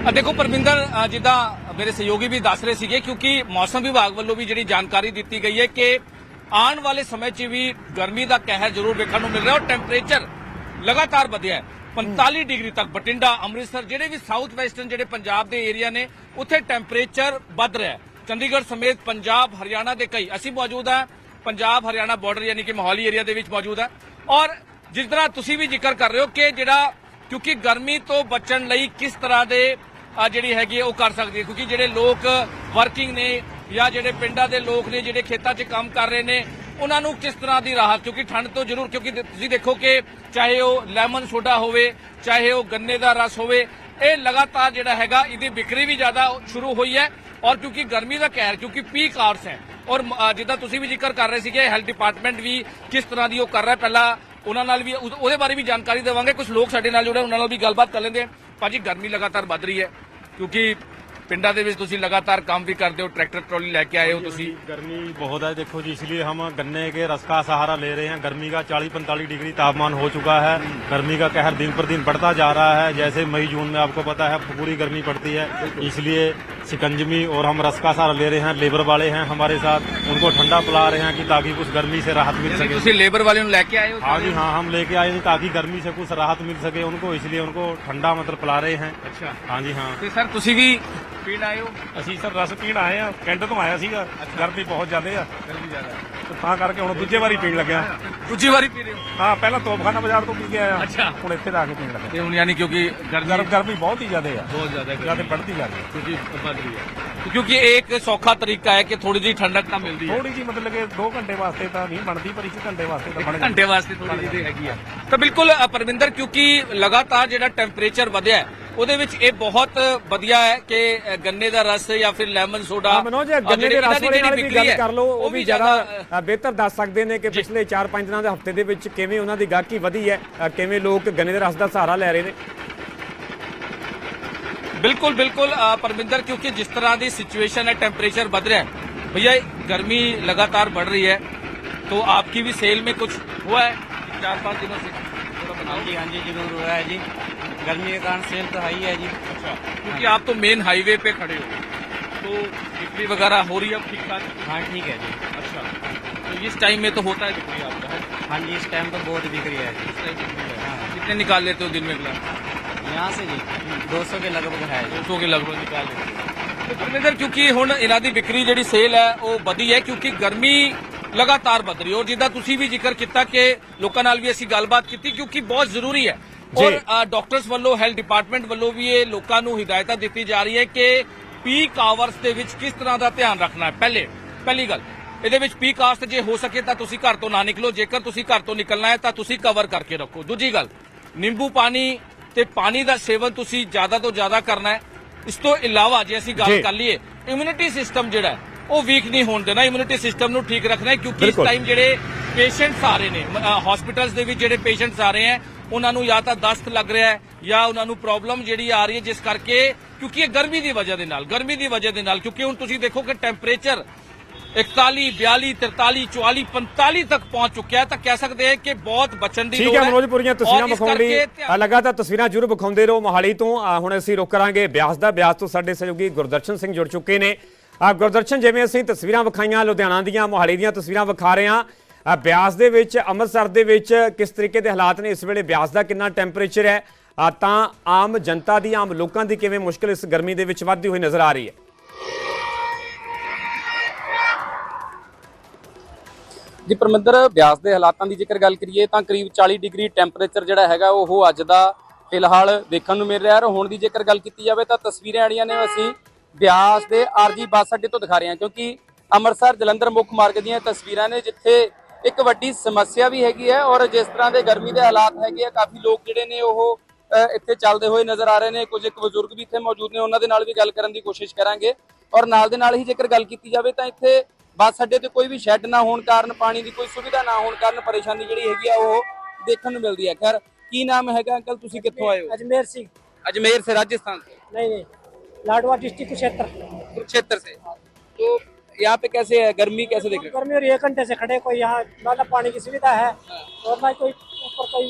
ਆ ਦੇਖੋ ਪਰਮਿੰਦਰ ਜਿੱਦਾਂ ਮੇਰੇ ਸਹਿਯੋਗੀ ਵੀ ਦੱਸ ਰਹੇ ਸੀਗੇ, ਕਿਉਂਕਿ ਮੌਸਮ ਵਿਭਾਗ ਵੱਲੋਂ ਵੀ ਜਿਹੜੀ ਜਾਣਕਾਰੀ ਦਿੱਤੀ ਗਈ ਹੈ ਕਿ ਆਉਣ ਵਾਲੇ ਸਮੇਂ 'ਚ ਵੀ ਗਰਮੀ ਦਾ ਕਹਿਰ ਜ਼ਰੂਰ ਵੇਖਣ ਨੂੰ ਮਿਲ ਰਿਹਾ ਔਰ ਟੈਂਪਰੇਚਰ ਲਗਾਤਾਰ ਵਧਿਆ ਹੈ। 45 ਡਿਗਰੀ ਤੱਕ ਬਟਿੰਡਾ, ਅੰਮ੍ਰਿਤਸਰ, ਜਿਹੜੇ ਵੀ ਸਾਊਥ ਵੈਸਟਰਨ ਜਿਹੜੇ ਪੰਜਾਬ ਦੇ ਏਰੀਆ ਨੇ, ਉੱਥੇ ਟੈਂਪਰੇਚਰ ਵੱਧ ਰਿਹਾ ਹੈ। ਚੰਡੀਗੜ੍ਹ ਸਮੇਤ ਪੰਜਾਬ, ਹਰਿਆਣਾ ਦੇ ਕਈ, ਅਸੀਂ ਮੌਜੂਦ ਹਾਂ, ਪੰਜਾਬ, ਹਰਿਆਣਾ ਬਾਰਡਰ ਯਾਨੀ ਕਿ ਮੋਹਾਲੀ ਏਰੀਆ ਦੇ ਵਿੱਚ ਮੌਜੂਦ ਹੈ। ਔਰ ਜਿਸ ਤਰ੍ਹਾਂ ਤੁਸੀਂ ਵੀ ਜ਼ਿਕਰ ਕਰ ਰਹੇ ਹੋ ਕਿ ਜਿਹੜਾ, ਕਿਉਂਕਿ ਗਰਮੀ ਤੋਂ ਬਚਣ ਲਈ ਕਿਸ ਤਰ੍ਹਾਂ ਦੇ ਜਿਹੜੀ ਹੈਗੀ ਹੈ, ਉਹ ਕਰ ਸਕਦੀ ਹੈ। ਕਿਉਂਕਿ ਜਿਹੜੇ ਲੋਕ ਵਰਕਿੰਗ ਨੇ ਜਾਂ ਜਿਹੜੇ ਪਿੰਡਾਂ ਦੇ ਲੋਕ ਨੇ, ਜਿਹੜੇ ਖੇਤਾਂ 'ਚ ਕੰਮ ਕਰ ਰਹੇ ਨੇ ਉਹਨਾਂ ਨੂੰ ਕਿਸ ਤਰ੍ਹਾਂ ਦੀ ਰਾਹਤ? ਕਿਉਂਕਿ ਠੰਡ ਤੋਂ ਜ਼ਰੂਰ, ਕਿਉਂਕਿ ਤੁਸੀਂ ਦੇਖੋ ਕਿ ਚਾਹੇ ਉਹ ਲੈਮਨ ਸੋਡਾ ਹੋਵੇ, ਚਾਹੇ ਉਹ ਗੰਨੇ ਦਾ ਰਸ ਹੋਵੇ, ਇਹ ਲਗਾਤਾਰ ਜਿਹੜਾ ਹੈਗਾ, ਇਹਦੀ ਵਿਕਰੀ ਵੀ ਜ਼ਿਆਦਾ ਸ਼ੁਰੂ ਹੋਈ ਹੈ ਔਰ ਕਿਉਂਕਿ ਗਰਮੀ ਦਾ ਕਹਿਰ, ਕਿਉਂਕਿ ਪੀਕ ਆਵਰਸ ਹੈ। ਔਰ ਜਿੱਦਾਂ ਤੁਸੀਂ ਵੀ ਜ਼ਿਕਰ ਕਰ ਰਹੇ ਸੀਗੇ ਹੈਲਥ ਡਿਪਾਰਟਮੈਂਟ ਵੀ ਕਿਸ ਤਰ੍ਹਾਂ ਦੀ ਉਹ ਕਰ ਰਿਹਾ ਪਹਿਲਾਂ ਉਹਨਾਂ ਨਾਲ ਵੀ ਉਹਦੇ ਬਾਰੇ ਵੀ ਜਾਣਕਾਰੀ ਦੇਵਾਂਗੇ। ਕੁਝ ਲੋਕ ਸਾਡੇ ਨਾਲ ਜੁੜੇ, ਉਹਨਾਂ ਨਾਲ ਵੀ ਗੱਲਬਾਤ ਕਰ ਲੈਂਦੇ ਹਾਂ ਭਾਜੀ, ਗਰਮੀ ਲਗਾਤਾਰ ਵੱਧ ਰਹੀ ਹੈ, ਕਿਉਂਕਿ ਪਿੰਡਾਂ ਦੇ ਵਿੱਚ ਤੁਸੀਂ ਲਗਾਤਾਰ ਕੰਮ ਵੀ ਕਰਦੇ ਹੋ ਟਰੈਕਟਰ ਟਰਾਲੀ ਲੈ ਕੇ ਆਏ ਹੋ ਤੁਸੀਂ गर्मी बहुत है देखो जी इसलिए हम गन्ने के रस का सहारा ले रहे हैं गर्मी का 40-45 डिग्री तापमान हो चुका है गर्मी का कहर दिन पर दिन बढ़ता जा रहा है जैसे मई जून में आपको पता है पूरी गर्मी पड़ती है इसलिए शिकंजमी और हम रस का सहारा ले रहे हैं लेबर वाले हैं हमारे साथ उनको ठंडा पिला रहे हैं कि ताकि कुछ गर्मी से राहत मिल ਯਾਨੀ सके ਤੁਸੀਂ ਲੇਬਰ ਵਾਲੇ ਨੂੰ ਲੈ ਕੇ ਆਏ ਹੋ हाँ जी हाँ हम लेके आए हैं ताकि गर्मी से कुछ राहत मिल सके उनको इसलिए उनको ठंडा मतलब पिला रहे हैं ਅੱਛਾ हाँ जी हाँ ਤੇ ਸਰ ਤੁਸੀਂ ਵੀ ਪੀਣ ਆਏ ਹੋ? ਅਸੀਂ ਸਰ ਰਸ ਪੀਣ ਆਏ ਆ ਕੈਂਟ ਤੋਂ ਆਇਆ ਸੀਗਾ ਗਰਮੀ ਬਹੁਤ ਜ਼ਿਆਦੇ ਆ। ਗਰਮੀ ਜ਼ਿਆਦਾ। ਤਾਂ ਕਰਕੇ ਹੁਣ ਦੂਜੇ ਵਾਰੀ ਪੀਣ ਲੱਗਿਆ। ਦੂਜੀ ਵਾਰੀ ਪੀ ਰਹੇ ਹੋ? ਹਾਂ ਪਹਿਲਾਂ ਤੋਪਖਾਨਾ ਬਾਜ਼ਾਰ ਤੋਂ ਪੀ ਕੇ ਆਇਆ। ਹੁਣ ਇੱਥੇ ਲਾ ਕੇ ਪੀਣ ਲੱਗਾ। ਤੇ ਹੁਣ ਯਾਨੀ ਕਿਉਂਕਿ ਗਰਮ- ਗਰਮੀ ਬਹੁਤ ਹੀ ਜ਼ਿਆਦੇ ਆ। ਬਹੁਤ ਜ਼ਿਆਦਾ ਹੈ ਜ਼ਿਆਦੇ ਵੱਧਦੀ ਜਾ ਰਹੀ ਕਿਉਂਕਿ ਵੱਧ ਰਹੀ ਹੈ ਕਿਉਂਕਿ ਇਹ ਇੱਕ ਸੌਖਾ ਤਰੀਕਾ ਹੈ ਕਿ ਥੋੜੀ ਜਿਹੀ ਠੰਡਕ ਤਾਂ ਮਿਲਦੀ ਹੈ ਥੋੜੀ ਜੀ ਮਤਲਬ ਕਿ 2 ਘੰਟੇ ਵਾਸਤੇ ਤਾਂ ਨਹੀਂ ਬਣਦੀ ਪਰ ਇੱਕ ਘੰਟੇ ਵਾਸਤੇ ਤਾਂ ਬਣ ਜਾਂਦੀ ਘੰਟੇ ਵਾਸਤੇ ਥੋੜੀ ਜਿਹੀ ਹੈਗੀ ਆ। ਤਾਂ ਬਿਲਕੁਲ ਪਰਵਿੰਦਰ ਕਿਉਂਕਿ ਲਗਾਤਾਰ ਜਿਹੜਾ ਟੈਂਪਰੇਚਰ ਵਧਿਆ ਹੈ, ਉਹਦੇ ਵਿੱਚ ਇਹ ਬਹੁਤ ਵਧੀਆ ਹੈ ਕਿ ਅ, ਗੰਨੇ ਦਾ ਰਸ ਜਾਂ ਫਿਰ ਲੈਮਨ ਸੋਡਾ ਹਾਂ ਮਨੋਜ ਅ, ਗੰਨੇ ਦੇ ਜਿਹੜੀ ਰਸ ਵਾਲੇ ਇਹਨਾਂ ਨਾਲ ਦੀ ਵੀ ਵਿਕਰੀ ਗੱਲ ਹੈ, ਕਰ ਲਓ ਉਹ ਵੀ ਜ਼ਿਆਦਾ ਅ, ਬਿਹਤਰ ਦੱਸ ਸਕਦੇ ਨੇ ਕਿ ਪਿਛਲੇ 4-5 ਦਿਨਾਂ ਦੇ ਹਫਤੇ ਦੇ ਵਿੱਚ ਕਿਵੇਂ ਉਹਨਾਂ ਦੀ ਗਾਹਕੀ ਵਧੀ ਹੈ ਅ, ਕਿਵੇਂ ਲੋਕ ਗੰਨੇ ਦੇ ਰਸ ਦਾ ਸਹਾਰਾ ਲੈ ਰਹੇ ਨੇ बिल्कुल बिल्कुल अ, परमिंदर क्योंकि जिस तरह की सिचुएशन है टेम्परेचर बढ़ रहा है भैया गर्मी लगातार बढ़ रही है तो आपकी भी सेल में कुछ हुआ है चार पांच दिनों से थोड़ा हाँ बताओ जी हाँ जी जरूर हुआ है जी गर्मी के कारण सेल तो है ही है जी अच्छा क्योंकि आप तो मेन हाईवे पे खड़े हो तो बिक्री वगैरह हो रही है अब ठीक ठाक हाँ ठीक है जी अच्छा तो इस टाइम में तो होता है बिक्री आपका है? हाँ जी इस टाइम तो बहुत बिक रही है जी इस टाइम बिक्री है। कितने निकाल लेते हो दिन में गिलास यहाँ से जी 200 के लगभग है जी 200 के लगभग निकाल लेते ਹੋ ਤੇ ਪਰਮੇਂਦਰ ਕਿਉਂਕਿ ਹੁਣ ਇਹਨਾਂ ਦੀ ਵਿਕਰੀ ਜਿਹੜੀ ਸੇਲ ਹੈ ਉਹ ਵਧੀ ਹੈ ਕਿਉਂਕਿ ਗਰਮੀ ਲਗਾਤਾਰ ਵਧ ਰਹੀ ਹੈ ਔਰ ਜਿੱਦਾਂ ਤੁਸੀਂ ਵੀ ਜ਼ਿਕਰ ਕੀਤਾ ਕਿ ਲੋਕਾਂ ਨਾਲ ਵੀ ਅਸੀਂ ਗੱਲਬਾਤ ਕੀਤੀ ਕਿਉਂਕਿ ਬਹੁਤ ਜ਼ਰੂਰੀ ਹੈ ਔਰ ਡਾਕਟਰਸ ਵੱਲੋਂ ਹੈਲਥ ਡਿਪਾਰਟਮੈਂਟ ਵੱਲੋਂ ਵੀ ਇਹ ਲੋਕਾਂ ਨੂੰ ਹਦਾਇਤਾਂ ਦਿੱਤੀ ਜਾ ਰਹੀ ਹੈ ਕਿ ਪੀਕ ਆਵਰਸ ਦੇ ਵਿੱਚ ਕਿਸ ਤਰ੍ਹਾਂ ਦਾ ਧਿਆਨ ਰੱਖਣਾ ਹੈ ਪਹਿਲੇ ਪਹਿਲੀ ਗੱਲ ਇਹਦੇ ਵਿੱਚ ਪੀਕ ਆਵਰਸ ਜੇ ਹੋ ਸਕੇ ਤਾਂ ਤੁਸੀਂ ਘਰ ਤੋਂ ਨਾ ਨਿਕਲੋ ਜੇਕਰ ਤੁਸੀਂ ਘਰ ਤੋਂ ਨਿਕਲਣਾ ਹੈ ਤਾਂ ਤੁਸੀਂ ਕਵਰ ਕਰਕੇ ਰੱਖੋ ਦੂਜੀ ਗੱਲ ਨਿੰਬੂ ਪਾਣੀ ਤੇ ਪਾਣੀ ਦਾ ਸੇਵਨ ਤੁਸੀਂ ਜ਼ਿਆਦਾ ਤੋਂ ਜ਼ਿਆਦਾ ਕਰਨਾ ਹੈ ਇਸ ਤੋਂ ਇਲਾਵਾ ਜੇ ਅਸੀਂ ਗੱਲ। ਕਰ ਲਈਏ ਇਮਿਊਨਿਟੀ ਸਿਸਟਮ ਜਿਹੜਾ ਉਹ ਵੀਕ ਨਹੀਂ ਹੋਣ ਦੇਣਾ ਇਮਿਊਨਿਟੀ ਸਿਸਟਮ ਨੂੰ ਠੀਕ ਰੱਖਣਾ ਹੈ ਕਿਉਂਕਿ ਇਸ। ਟਾਈਮ ਜਿਹੜੇ ਪੇਸ਼ੈਂਟਸ ਆ ਰਹੇ ਨੇ ਹਸਪੀਟਲਸ ਦੇ ਵਿੱਚ ਜਿਹੜੇ ਪੇਸ਼ੈਂਟਸ ਆ ਰਹੇ ਹੈ ਉਹਨਾਂ ਨੂੰ ਜਾਂ ਤਾਂ ਦਸਤ ਲੱਗ ਰਿਹਾ ਹੈ ਜਾਂ ਉਹਨਾਂ ਨੂੰ ਪ੍ਰੋਬਲਮ ਜਿਹੜੀ ਆ ਰਹੀ ਹੈ ਜਿਸ ਕਰਕੇ ਕਿਉਂਕਿ ਇਹ ਗਰਮੀ ਦੀ ਵਜ੍ਹਾ ਦੇ ਨਾਲ ਗਰਮੀ ਦੀ ਵਜ੍ਹਾ ਦੇ ਨਾਲ ਕਿਉਂਕਿ ਹੁਣ ਤੁਸੀਂ ਦੇਖੋ ਕਿ ਟੈਂਪਰੇਚਰ 41 42 43 44 45 ਤੱਕ ਪਹੁੰਚ ਚੁੱਕਿਆ ਹੈ ਤਾਂ ਕਹਿ ਸਕਦੇ ਹਾਂ ਕਿ ਬਹੁਤ ਬਚਣ ਦੀ ਠੀਕ ਲੋੜ ਹੈ। ਹੈ ਮਨੋਜ ਪੁਰੀਆਂ ਔਰ ਤਸਵੀਰਾਂ ਇਸ ਵਿਖਾਉਣ ਲਈ ਲਗਾਤਾਰ ਤਸਵੀਰਾਂ ਜ਼ਰੂਰ ਵਿਖਾਉਂਦੇ ਰਹੋ ਮੋਹਾਲੀ ਤੋਂ। ਹੁਣ ਅਸੀਂ ਰੁਕ ਕਰਾਂਗੇ ਬਿਆਸ ਦਾ। ਬਿਆਸ ਤੋਂ ਸਾਡੇ ਸਹਿਯੋਗੀ ਗੁਰਦਰਸ਼ਨ ਸਿੰਘ ਜੁੜ ਚੁੱਕੇ ਨੇ। ਅ, ਗੁਰਦਰਸ਼ਨ ਜਿਵੇਂ ਅਸੀਂ ਤਸਵੀਰਾਂ ਵਿਖਾਈਆਂ ਲੁਧਿਆਣਾ ਦੀਆਂ ਮੋਹਾਲੀ ਦੀਆਂ ਤਸਵੀਰਾਂ ਵਿਖਾ ਰਹੇ ਹਾਂ ਬਿਆਸ ਦੇ ਵਿੱਚ, ਅੰਮ੍ਰਿਤਸਰ ਦੇ ਵਿੱਚ ਕਿਸ ਤਰੀਕੇ ਦੇ ਹਾਲਾਤ ਨੇ? ਇਸ ਵੇਲੇ ਬਿਆਸ ਦਾ ਕਿੰਨਾ ਟੈਂਪਰੇਚਰ ਹੈ? ਤਾਂ ਆਮ ਜਨਤਾ ਦੀ, ਆਮ ਲੋਕਾਂ ਦੀ ਕਿਵੇਂ ਮੁਸ਼ਕਲ ਇਸ ਗਰਮੀ ਦੇ ਵਿੱਚ ਵੱਧਦੀ ਹੋਈ ਨਜ਼ਰ ਆ ਰਹੀ ਹੈ? ਜੀ ਪਰਮਿੰਦਰ, ਬਿਆਸ ਦੇ ਹਾਲਾਤਾਂ ਦੀ ਜੇਕਰ ਗੱਲ ਕਰੀਏ, ਤਾਂ ਕਰੀਬ 40 ਡਿਗਰੀ ਟੈਂਪਰੇਚਰ ਜਿਹੜਾ ਹੈਗਾ, ਉਹ ਅੱਜ ਦਾ ਫਿਲਹਾਲ ਦੇਖਣ ਨੂੰ ਮਿਲ ਰਿਹਾ ਹੈ। ਔਰ ਹੁਣ ਦੀ ਜੇਕਰ ਗੱਲ ਕੀਤੀ ਜਾਵੇ, ਤਾਂ ਤਸਵੀਰਾਂ ਜਿਹੜੀਆਂ ਨੇ, ਅਸੀਂ ਬਿਆਸ ਦੇ ਆਰਜੀ ਬੱਸ ਅੱਡੇ ਤੋਂ ਦਿਖਾ ਰਹੇ ਹਾਂ। ਕਿਉਂਕਿ ਅੰਮ੍ਰਿਤਸਰ, ਜਲੰਧਰ ਮੁੱਖ ਮਾਰਗ ਦੀਆਂ ਤਸਵੀਰਾਂ ਨੇ, ਜਿੱਥੇ ਇੱਕ ਵੱਡੀ ਸਮੱਸਿਆ ਵੀ ਹੈਗੀ ਹੈ ਔਰ ਜਿਸ ਤਰ੍ਹਾਂ ਦੇ ਗਰਮੀ ਦੇ ਹਾਲਾਤ ਹੈਗੇ ਆ ਕਾਫੀ ਲੋਕ ਜਿਹੜੇ ਨੇ ਉਹ ਅ, ਇੱਥੇ ਚੱਲਦੇ ਹੋਏ ਨਜ਼ਰ ਆ ਰਹੇ ਨੇ ਕੁਝ ਇੱਕ ਬਜ਼ੁਰਗ ਵੀ ਇੱਥੇ ਮੌਜੂਦ ਨੇ ਉਹਨਾਂ ਦੇ ਨਾਲ ਵੀ ਗੱਲ ਕਰਨ ਦੀ ਕੋਸ਼ਿਸ਼ ਕਰਾਂਗੇ ਔਰ ਨਾਲ ਦੇ ਨਾਲ ਹੀ ਜੇਕਰ ਗੱਲ ਕੀਤੀ ਜਾਵੇ ਤਾਂ ਇੱਥੇ ਬੱਸ ਅੱਡੇ ਤੇ ਕੋਈ ਵੀ ਸ਼ੈੱਡ ਨਾ ਹੋਣ ਕਾਰਨ ਪਾਣੀ ਦੀ ਕੋਈ ਸੁਵਿਧਾ ਨਾ ਹੋਣ ਕਾਰਨ ਪਰੇਸ਼ਾਨੀ ਜਿਹੜੀ ਹੈਗੀ ਆ ਉਹ ਦੇਖਣ ਨੂੰ ਮਿਲਦੀ ਹੈ ਖੈਰ ਕੀ ਨਾਮ ਹੈਗਾ ਅੰਕਲ ਤੁਸੀਂ ਕਿੱਥੋਂ ਆਏ ਹੋ अजमेर से अजमेर से राजस्थान से नहीं नहीं लाडवा डिस्ट्रिक्ट कुरुक्षेत्र कुरुक्षेत्र से तो यहाँ पे कैसे है गर्मी कैसे देख रहे गर्मी और एक घंटे से खड़े कोई यहाँ ना पानी की सुविधा है और ना कोई ऊपर कोई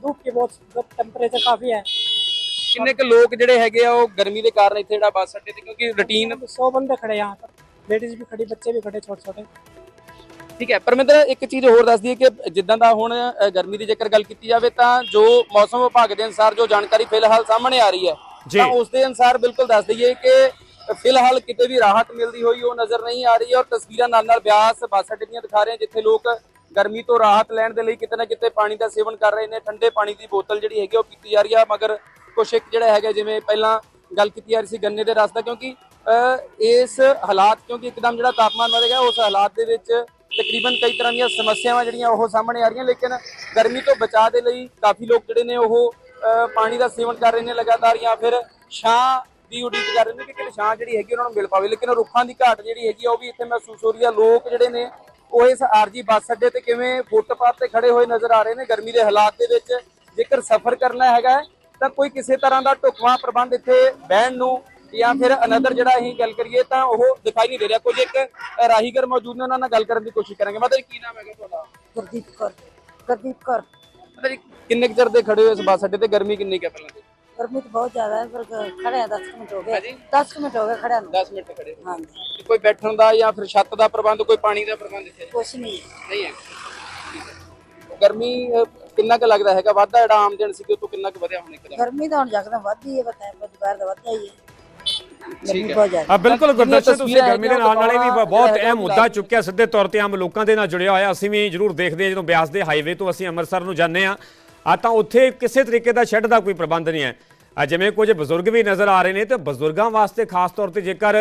धूप की बहुत टेम्परेचर काफी है हो किन्ने के लोग ਜਿਹੜੇ ਹੈਗੇ ਆ ਉਹ ਗਰਮੀ ਦੇ ਕਾਰਨ ਇੱਥੇ ਜਿਹੜਾ ਬੱਸ ਅੱਡੇ ਤੇ ਕਿਉਂਕਿ ਰੁਟੀਨ सौ बंदे खड़े यहाँ पर लेडीज भी खड़ी बच्चे भी खड़े छोटे छोटे ਠੀਕ ਹੈ ਪਰਮਿੰਦਰ ਇੱਕ ਚੀਜ਼ ਹੋਰ ਦੱਸ ਦਈਏ ਕਿ ਜਿੱਦਾਂ ਦਾ ਹੁਣ ਅ, ਗਰਮੀ ਦੀ ਜੇਕਰ ਗੱਲ ਕੀਤੀ ਜਾਵੇ ਤਾਂ ਜੋ ਮੌਸਮ ਵਿਭਾਗ ਦੇ ਅਨੁਸਾਰ ਜੋ ਜਾਣਕਾਰੀ ਫਿਲਹਾਲ ਸਾਹਮਣੇ ਆ ਰਹੀ ਹੈ ਜੀ। ਤਾਂ ਉਸ ਦੇ ਅਨੁਸਾਰ ਬਿਲਕੁਲ ਦੱਸ ਦਈਏ ਕਿ ਫਿਲਹਾਲ ਕਿਤੇ ਵੀ ਰਾਹਤ ਮਿਲਦੀ ਹੋਈ ਉਹ ਨਜ਼ਰ ਨਹੀਂ ਆ ਰਹੀ ਔਰ ਤਸਵੀਰਾਂ ਨਾਲ ਨਾਲ ਬਿਆਸ ਬੱਸ ਅੱਡੇ ਦੀਆਂ ਦਿਖਾ ਰਹੇ ਜਿੱਥੇ ਲੋਕ ਗਰਮੀ ਤੋਂ ਰਾਹਤ ਲੈਣ ਦੇ ਲਈ ਕਿਤੇ ਨਾ ਕਿਤੇ ਪਾਣੀ ਦਾ ਸੇਵਨ ਕਰ ਰਹੇ ਨੇ, ਠੰਡੇ ਪਾਣੀ ਦੀ ਬੋਤਲ ਜਿਹੜੀ ਹੈਗੀ ਉਹ ਪੀਤੀ ਜਾ ਰਹੀ ਆ, ਮਗਰ ਕੁਛ ਇੱਕ ਜਿਹੜਾ ਹੈਗਾ ਜਿਵੇਂ ਪਹਿਲਾਂ ਗੱਲ ਕੀਤੀ ਜਾ ਰਹੀ ਸੀ ਗੰਨੇ ਦੇ ਰਸ ਦਾ, ਕਿਉਂਕਿ ਇਸ ਹਾਲਾਤ, ਕਿਉਂਕਿ ਇੱਕਦਮ ਜਿਹੜਾ ਤਾਪਮਾਨ ਵਧ ਗਿਆ, ਉਸ ਹਾਲਾਤ ਦੇ ਵਿੱਚ ਤਕਰੀਬਨ ਕਈ ਤਰ੍ਹਾਂ ਦੀਆਂ ਸਮੱਸਿਆਵਾਂ ਜਿਹੜੀਆਂ ਉਹ ਸਾਹਮਣੇ ਆ ਰਹੀਆਂ, ਲੇਕਿਨ ਗਰਮੀ ਤੋਂ ਬਚਾਅ ਦੇ ਲਈ ਕਾਫੀ ਲੋਕ ਜਿਹੜੇ ਨੇ ਉਹ ਪਾਣੀ ਦਾ ਸੇਵਨ ਕਰ ਰਹੇ ਨੇ ਲਗਾਤਾਰ ਜਾਂ ਫਿਰ ਛਾਂ ਦੀ ਉਡੀਕ ਕਰ ਰਹੇ ਨੇ ਕਿ ਕਿਸਾਨ ਜਿਹੜੀ ਹੈਗੀ ਉਹਨਾਂ ਨੂੰ ਮਿਲ ਪਾਵੇ। ਲੇਕਿਨ ਰੁੱਖਾਂ ਦੀ ਘਾਟ ਜਿਹੜੀ ਹੈਗੀ ਉਹ ਵੀ ਇੱਥੇ ਮਹਿਸੂਸ ਹੋ ਰਹੀ ਆ। ਲੋਕ ਜਿਹੜੇ ਨੇ ਉਹ ਇਸ ਆਰਜੀ ਬੱਸ ਅੱਡੇ ਤੇ ਕਿਵੇਂ ਫੁੱਟਪਾਥ ਤੇ ਖੜੇ ਹੋਏ ਨਜ਼ਰ ਆ ਰਹੇ ਨੇ। ਗਰਮੀ ਦੇ ਹਾਲਾਤ ਦੇ ਵਿੱਚ ਜੇਕਰ ਸਫ਼ਰ ਕਰਨਾ ਹੈਗਾ ਤਾਂ ਕੋਈ ਕਿਸੇ ਤਰ੍ਹਾਂ ਦਾ ਟੁਕਵਾ ਪ੍ਰਬੰਧ ਇੱਥੇ ਬਹਿਣ ਨੂੰ ਜਾਂ ਫਿਰ ਅਨਦਰ ਜਿਹੜਾ ਅਸੀਂ ਗੱਲ ਕਰੀਏ ਤਾਂ ਉਹ ਦਿਖਾਈ ਨਹੀਂ ਦੇ ਰਿਹਾ। ਕੁਝ ਇੱਕ ਰਾਹੀਗਰ ਮੌਜੂਦ ਨੇ ਉਹਨਾਂ ਨਾਲ ਗੱਲ ਕਰਨ ਦੀ ਕੋਸ਼ਿਸ਼ ਕਰਾਂਗੇ। ਮਾਤਾ ਜੀ ਕੀ ਨਾਮ ਹੈਗਾ ਤੁਹਾਡਾ? ਗੁਰਦੀਪ ਕੌਰ। ਗੁਰਦੀਪ ਕੌਰ। ਕਿੰਨੇ ਚਿਰ ਦੇ ਖੜੇ ਹੋ ਇਸ ਬੱਸ ਅੱਡੇ ਤੇ? ਗਰਮੀ ਕਿੰਨੀ ਕੁ ਹੈ ਪਹਿਲਾਂ? ਗਰਮੀ ਤਾਂ ਬਹੁਤ ਜ਼ਿਆਦਾ ਹੈ ਪਰ ਖੜਿਆ 10 ਮਿੰਟ ਹੋ ਗਏ। 10 ਮਿੰਟ ਹੋ ਗਏ ਖੜਿਆ ਨੂੰ। 10 ਮਿੰਟ ਖੜੇ। ਹਾਂਜੀ। ਕੋਈ ਬੈਠਣ ਦਾ ਜਾਂ ਫਿਰ ਛੱਤ ਦਾ ਪ੍ਰਬੰਧ ਕੋਈ ਪਾਣੀ ਦਾ ਪ੍ਰਬੰਧ ਇੱਥੇ? ਕੁਛ ਨਹੀਂ। ਨਹੀਂ ਹੈ। ਗਰਮੀ ਕਿੰਨਾ ਕੁ ਲੱਗਦਾ ਹੈਗਾ? ਵਾਧਾ ਜਿਹੜਾ ਆਮਦਨ ਸੀ ਕਿ ਉਹ ਤੋਂ ਕਿੰਨਾ ਕੁ ਵਧਿਆ ਹੁਣ ਇੱਕਦਮ ਗਰਮੀ ਤਾਂ ਹੁਣ ਯਕਦਮ ਵੱਧਦੀ ਹੈ ਬਤਾਏ ਪਰ ਦੁਪਹਿਰ ਦਾ ਵੱਧਦਾ ਹੀ ਹੈ। ਬਿਲਕੁਲ ਗੁਰਦਰਸ਼ਨ ਤੁਸੀਂ ਗਰਮੀ ਦੇ ਨਾਲ ਨਾਲ ਵੀ ਬਹੁਤ ਅਹਿਮ ਮੁੱਦਾ ਚੁੱਕਿਆ ਸਿੱਧੇ ਤੌਰ ਤੇ ਆਮ ਲੋਕਾਂ ਦੇ ਨਾਲ ਜੁੜਿਆ ਹੋਇਆ। ਅਸੀਂ ਵੀ ਜਰੂਰ ਦੇਖਦੇ ਹਾਂ ਜਦੋਂ ਬਿਆਸ ਦੇ ਹਾਈਵੇ ਤੋਂ ਅਸੀਂ ਅੰਮ੍ਰਿਤਸਰ ਨੂੰ ਜਾਂਦੇ ਆ ਉੱਥੇ ਕਿਸੇ ਤਰੀਕੇ ਦਾ ਸ਼ੈੱਡ ਦਾ ਕੋਈ ਪ੍ਰਬੰਧ ਨਹੀਂ ਹੈ। ਜਿਵੇਂ ਕੁਝ ਬਜ਼ੁਰਗ ਵੀ ਨਜ਼ਰ ਆ ਰਹੇ ਨੇ ਤੇ ਬਜ਼ੁਰਗਾਂ ਵਾਸਤੇ ਖਾਸ ਤੌਰ ਤੇ ਜੇਕਰ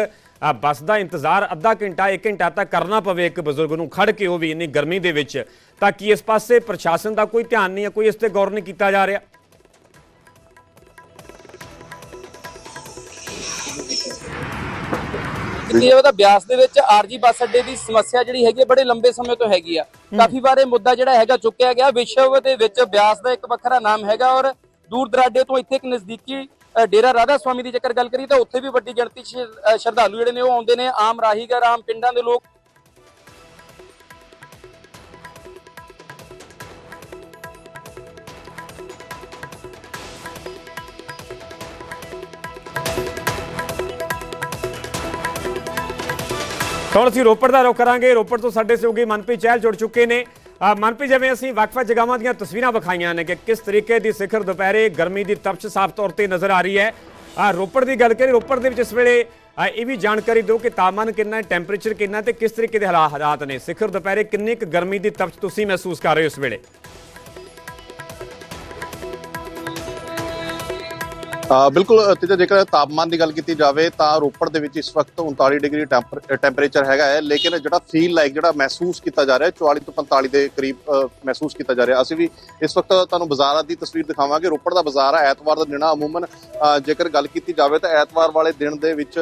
ਬੱਸ ਦਾ ਇੰਤਜ਼ਾਰ ਅੱਧਾ ਘੰਟਾ 1 ਘੰਟਾ ਤੱਕ ਕਰਨਾ ਪਵੇ ਇੱਕ ਬਜ਼ੁਰਗ ਨੂੰ ਖੜ ਕੇ ਉਹ ਵੀ ਇੰਨੀ ਗਰਮੀ ਦੇ ਵਿੱਚ ਤਾਂ ਕੀ ਇਸ ਪਾਸੇ ਪ੍ਰਸ਼ਾਸਨ ਦਾ ਕੋਈ ਧਿਆਨ ਨਹੀਂ ਹੈ ਕੋਈ ਇਸ ਤੇ ਗੌਰ ਨਹੀਂ ਕੀਤਾ ਜਾ ਰਿਹਾ? ਕਿੰਨੀ ਜਗ੍ਹਾ ਤਾਂ ਬਿਆਸ ਦੇ ਵਿੱਚ ਆਰਜੀ ਬੱਸ ਅੱਡੇ ਦੀ ਸਮੱਸਿਆ ਜਿਹੜੀ ਹੈਗੀ ਹੈ ਬੜੇ ਲੰਬੇ ਸਮੇਂ ਤੋਂ ਹੈਗੀ ਆ। ਕਾਫੀ ਵਾਰ ਇਹ ਮੁੱਦਾ ਜਿਹੜਾ ਹੈਗਾ ਚੁੱਕਿਆ ਗਿਆ। ਵਿਸ਼ਵ ਦੇ ਵਿੱਚ ਬਿਆਸ ਦਾ ਇੱਕ ਵੱਖਰਾ ਨਾਮ ਹੈਗਾ ਔਰ ਦੂਰ ਦਰਾਡੇ ਤੋਂ ਇੱਥੇ ਇੱਕ ਨਜ਼ਦੀਕੀ ਡੇਰਾ ਰਾਧਾ ਸਵਾਮੀ ਦੀ ਜੇਕਰ ਗੱਲ ਕਰੀਏ ਤਾਂ ਉੱਥੇ ਵੀ ਵੱਡੀ ਗਿਣਤੀ 'ਚ ਸ਼ਰਧਾਲੂ ਜਿਹੜੇ ਨੇ ਉਹ ਆਉਂਦੇ ਨੇ, ਆਮ ਰਾਹੀਗਰ, ਆਮ ਪਿੰਡਾਂ ਦੇ ਲੋਕ। ਹੁਣ ਅਸੀਂ ਰੋਪੜ ਦਾ ਰੁਖ ਕਰਾਂਗੇ। ਰੋਪੜ ਤੋਂ ਸਾਡੇ ਸਹਿਯੋਗੀ ਮਨਪ੍ਰੀਤ ਚਹਿਲ ਜੁੜ ਚੁੱਕੇ ਨੇ। ਮਨਪ੍ਰੀਤ, ਜਿਵੇਂ ਅਸੀਂ ਵੱਖ-ਵੱਖ ਜਗ੍ਹਾਵਾਂ ਦੀਆਂ ਤਸਵੀਰਾਂ ਵਿਖਾਈਆਂ ਨੇ ਕਿ ਕਿਸ ਤਰੀਕੇ ਦੀ ਸਿਖਰ ਦੁਪਹਿਰੇ ਗਰਮੀ ਦੀ ਤਪਸ਼ ਸਾਫ਼ ਤੌਰ ਤੇ ਨਜ਼ਰ ਆ ਰਹੀ ਹੈ। ਆ ਰੋਪੜ ਦੀ ਗੱਲ ਕਰੀ ਰੋਪੜ ਦੇ ਵਿੱਚ ਇਸ ਵੇਲੇ ਇਹ ਵੀ ਜਾਣਕਾਰੀ ਦਿਓ ਕਿ ਤਾਪਮਾਨ ਕਿੰਨਾ ਹੈ, ਟੈਂਪਰੇਚਰ ਕਿੰਨਾ ਹੈ ਤੇ ਕਿਸ ਤਰੀਕੇ ਦੇ ਹਾਲਾ- ਹਾਲਾਤ ਨੇ। ਸਿਖਰ ਦੁਪਹਿਰੇ ਕਿੰਨੀ ਕੁ ਗਰਮੀ ਦੀ ਤਪਸ਼ ਤੁਸੀਂ ਮਹਿਸੂਸ ਕਰ ਰਹੇ ਹੋ ਇਸ ਵੇਲੇ? ਬਿਲਕੁਲ ਤੇਜਾ ਜੇਕਰ ਤਾਪਮਾਨ ਦੀ ਗੱਲ ਕੀਤੀ ਜਾਵੇ ਤਾਂ ਰੋਪੜ ਦੇ ਵਿੱਚ ਇਸ ਵਕਤ 39 ਡਿਗਰੀ ਟੈਂਪਰ- ਟੈਂਪਰੇਚਰ ਹੈਗਾ ਹੈ, ਲੇਕਿਨ ਜਿਹੜਾ ਫੀਲ ਲਾਈਕ ਜਿਹੜਾ ਮਹਿਸੂਸ ਕੀਤਾ ਜਾ ਰਿਹਾ ਹੈ 44 ਤੋਂ 45 ਦੇ ਕਰੀਬ ਮਹਿਸੂਸ ਕੀਤਾ ਜਾ ਰਿਹਾ। ਅਸੀਂ ਵੀ ਇਸ ਵਕਤ ਤੁਹਾਨੂੰ ਬਾਜ਼ਾਰਾਂ ਦੀ ਤਸਵੀਰ ਦਿਖਾਵਾਂਗੇ। ਰੋਪੜ ਦਾ ਬਾਜ਼ਾਰ ਹੈ ਐਤਵਾਰ ਦਾ ਦਿਨ ਅਮੂਮਨ। ਜੇਕਰ ਗੱਲ ਕੀਤੀ ਜਾਵੇ ਤਾਂ ਐਤਵਾਰ ਵਾਲੇ ਦਿਨ ਦੇ ਵਿੱਚ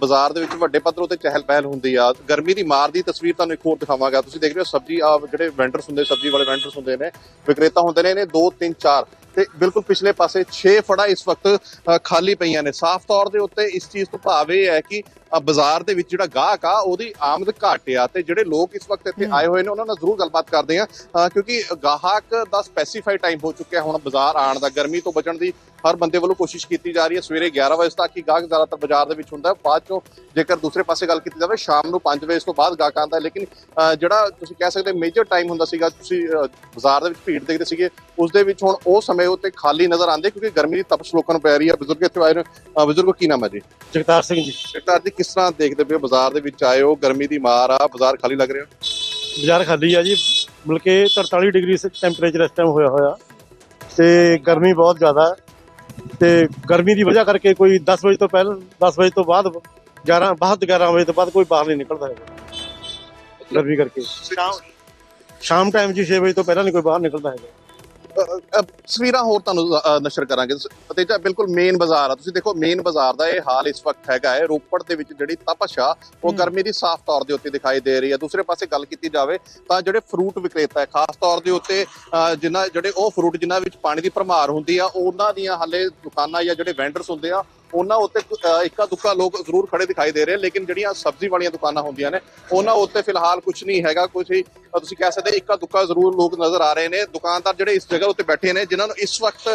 ਬਾਜ਼ਾਰ ਦੇ ਵਿੱਚ ਵੱਡੇ ਪੱਧਰ ਉਤੇ ਚਹਿਲ ਪਹਿਲ ਹੁੰਦੀ ਆ। ਗਰਮੀ ਦੀ ਮਾਰ ਦੀ ਤਸਵੀਰ ਤੁਹਾਨੂੰ ਇੱਕ ਹੋਰ ਦਿਖਾਵਾਂਗਾ। ਤੁਸੀਂ ਦੇਖ ਰਹੇ ਹੋ ਸਬਜ਼ੀ ਜਿਹੜੇ ਵੈਂਡਰਸ ਹੁੰਦੇ, ਸਬਜ਼ੀ ਵਾਲੇ ਵੈਂਡਰਸ ਹੁੰਦੇ ਨੇ, ਵਿਕਰੇਤਾ ਹੁੰਦੇ ਨੇ ਨੇ 2 3 4 ਤੇ ਬਿਲਕੁਲ ਪਿਛਲੇ ਪਾਸੇ 6 ਫੜਾ ਇਸ ਵਕਤ ਖਾਲੀ ਪਈਆਂ ਨੇ। ਸਾਫ਼ ਤੌਰ ਦੇ ਉੱਤੇ ਇਸ ਚੀਜ਼ ਤੋਂ ਭਾਵ ਇਹ ਹੈ ਕਿ ਬਾਜ਼ਾਰ ਦੇ ਵਿੱਚ ਜਿਹੜਾ ਗਾਹਕ ਆ ਉਹਦੀ ਆਮਦ ਘੱਟ ਆ ਤੇ ਜਿਹੜੇ ਲੋਕ ਇਸ ਵਕਤ ਇੱਥੇ ਆਏ ਹੋਏ ਨੇ ਉਹਨਾਂ ਨਾਲ ਜ਼ਰੂਰ ਗੱਲਬਾਤ ਕਰਦੇ ਆ ਕਿਉਂਕਿ ਗਾਹਕ ਦਾ ਸਪੈਸੀਫਾਈਡ ਟਾਈਮ ਹੋ ਚੁੱਕਿਆ ਹੁਣ ਬਾਜ਼ਾਰ ਆਉਣ ਦਾ। ਗਰਮੀ ਤੋਂ ਬਚਣ ਦੀ ਹਰ ਬੰਦੇ ਵੱਲੋਂ ਕੋਸ਼ਿਸ਼ ਕੀਤੀ ਜਾ ਰਹੀ ਹੈ ਸਵੇਰੇ 11 ਵਜੇ ਤੱਕ ਹੀ ਗਾਹਕ ਜ਼ਿਆਦਾਤਰ ਬਾਜ਼ਾਰ ਦੇ ਵਿੱਚ ਹੁੰਦਾ ਹੈ। ਬਾਅਦ ਚੋਂ ਜੇਕਰ ਦੂਸਰੇ ਪਾਸੇ ਗੱਲ ਕੀਤੀ ਜਾਵੇ ਸ਼ਾਮ ਨੂੰ 5 ਵਜੇ ਤੋਂ ਬਾਅਦ ਗਾਹਕ ਆਉਂਦਾ ਲੇਕਿਨ ਜਿਹੜਾ ਤੁਸੀਂ ਕਹਿ ਸਕਦੇ ਮੇਜਰ ਟਾਈਮ ਹੁੰਦਾ ਸੀਗਾ ਤੁਸੀਂ ਬਾਜ਼ਾਰ ਦੇ ਵਿੱਚ ਭੀੜ ਦੇਖਦੇ ਸੀਗੇ ਉਸ ਦੇ ਵਿੱਚ ਹੁਣ ਉਹ ਸਮੇਂ ਉੱਤੇ ਖਾਲੀ ਨਜ਼ਰ ਆਉਂਦੇ ਕਿਉਂਕਿ ਗਰਮੀ ਦੀ ਤਪਸ਼ ਲੋਕਾਂ ਨੂੰ ਪੈ ਰਹੀ ਹੈ। ਬਜ਼ੁਰਗ ਇੱਥੇ ਆਏ ਨੇ ਬਜ਼ੁਰਗੋ ਕੀ ਨਾਮ ਹੈ ਜੀ? ਜਗਤਾਰ ਸਿੰਘ ਜੀ। ਸਰਕਾਰ ਜੀ ਕਿਸ ਤਰ੍ਹਾਂ ਦੇਖਦੇ ਪਏ ਬਾਜ਼ਾਰ ਦੇ ਵਿੱਚ ਆਏ ਹੋ ਗਰਮੀ ਦੀ ਮਾਰ ਆ ਬਾਜ਼ਾਰ ਖਾਲੀ ਲੱਗ ਰਿਹਾ? ਬਾਜ਼ਾਰ ਖਾਲੀ ਆ ਜੀ। ਬਲਕਿ 43 ਡਿਗਰੀ ਟੈਂਪਰੇਚਰ ਇਸ ਟਾਈਮ ਹੋਇਆ ਹੋਇਆ। ਤੇ ਗਰਮੀ ਬਹੁਤ ਜ਼ਿਆਦਾ ਹੈ। ਤੇ ਗਰਮੀ ਦੀ ਵਜ੍ਹਾ ਕਰਕੇ ਕੋਈ 10 ਵਜੇ ਤੋਂ ਪਹਿਲਾਂ 10 ਵਜੇ ਤੋਂ ਬਾਅਦ 11 ਬਾਅਦ 11 ਵਜੇ ਤੋਂ ਬਾਅਦ ਕੋਈ ਬਾਹਰ ਨਹੀਂ ਨਿਕਲਦਾ ਹੈਗਾ। ਗਰਮੀ ਕਰਕੇ। ਸ਼ਾਮ ਸ਼ਾਮ ਟਾਈਮ ਜੀ 6 ਵਜੇ ਤੋਂ ਪਹਿਲਾਂ ਨਹੀਂ ਕੋਈ ਬਾਹਰ ਨਿਕਲਦਾ ਹੈਗਾ। ਤਸਵੀਰਾਂ ਹੋਰ ਤੁਹਾਨੂੰ ਨਸ਼ਰ ਕਰਾਂਗੇ। ਤੇ ਜਾਂ ਬਿਲਕੁਲ ਮੇਨ ਬਾਜ਼ਾਰ ਆ। ਤੁਸੀਂ ਦੇਖੋ ਮੇਨ ਬਾਜ਼ਾਰ ਦਾ ਇਹ ਹਾਲ ਇਸ ਵਕਤ ਹੈਗਾ ਹੈ। ਰੋਪੜ ਦੇ ਵਿੱਚ ਜਿਹੜੀ ਤਪਸ਼ ਉਹ ਗਰਮੀ ਦੀ ਸਾਫ਼ ਤੌਰ ਦੇ ਉੱਤੇ ਦਿਖਾਈ ਦੇ ਰਹੀ ਹੈ। ਦੂਸਰੇ ਪਾਸੇ ਗੱਲ ਕੀਤੀ ਜਾਵੇ ਤਾਂ ਜਿਹੜੇ ਫਰੂਟ ਵਿਕਰੇਤਾ ਹੈ ਖਾਸ ਤੌਰ ਦੇ ਉੱਤੇ ਜਿਨ੍ਹਾਂ ਜਿਹੜੇ ਉਹ ਫਰੂਟ ਜਿਨ੍ਹਾਂ ਵਿੱਚ ਪਾਣੀ ਦੀ ਭਰਮਾਰ ਹੁੰਦੀ ਆ ਉਹਨਾਂ ਦੀਆਂ ਹਾਲੇ ਦੁਕਾਨਾਂ ਜਾਂ ਜਿਹੜੇ ਵੈਂਡਰਸ ਹੁੰਦੇ ਆ ਉਹਨਾਂ ਉੱਤੇ ਇੱਕਾ ਦੁੱਕਾ ਲੋਕ ਜ਼ਰੂਰ ਖੜੇ ਦਿਖਾਈ ਦੇ ਰਹੇ ਲੇਕਿਨ ਜਿਹੜੀਆਂ ਸਬਜ਼ੀ ਵਾਲੀਆਂ ਦੁਕਾਨਾਂ ਹੁੰਦੀਆਂ ਨੇ ਉਹਨਾਂ ਉੱਤੇ ਫਿਲਹਾਲ ਕੁਝ ਨਹੀਂ ਹੈਗਾ ਕੁਝ ਹੀ ਤੁਸੀਂ ਕਹਿ ਸਕਦੇ ਇੱਕਾ ਦੁੱਕਾ ਜ਼ਰੂਰ ਲੋਕ ਨਜ਼ਰ ਆ ਰਹੇ ਨੇ। ਦੁਕਾਨਦਾਰ ਜਿਹੜੇ ਇਸ ਜਗ੍ਹਾ ਉੱਤੇ ਬੈਠੇ ਨੇ ਜਿਨ੍ਹਾਂ ਨੂੰ ਇਸ ਵਕਤ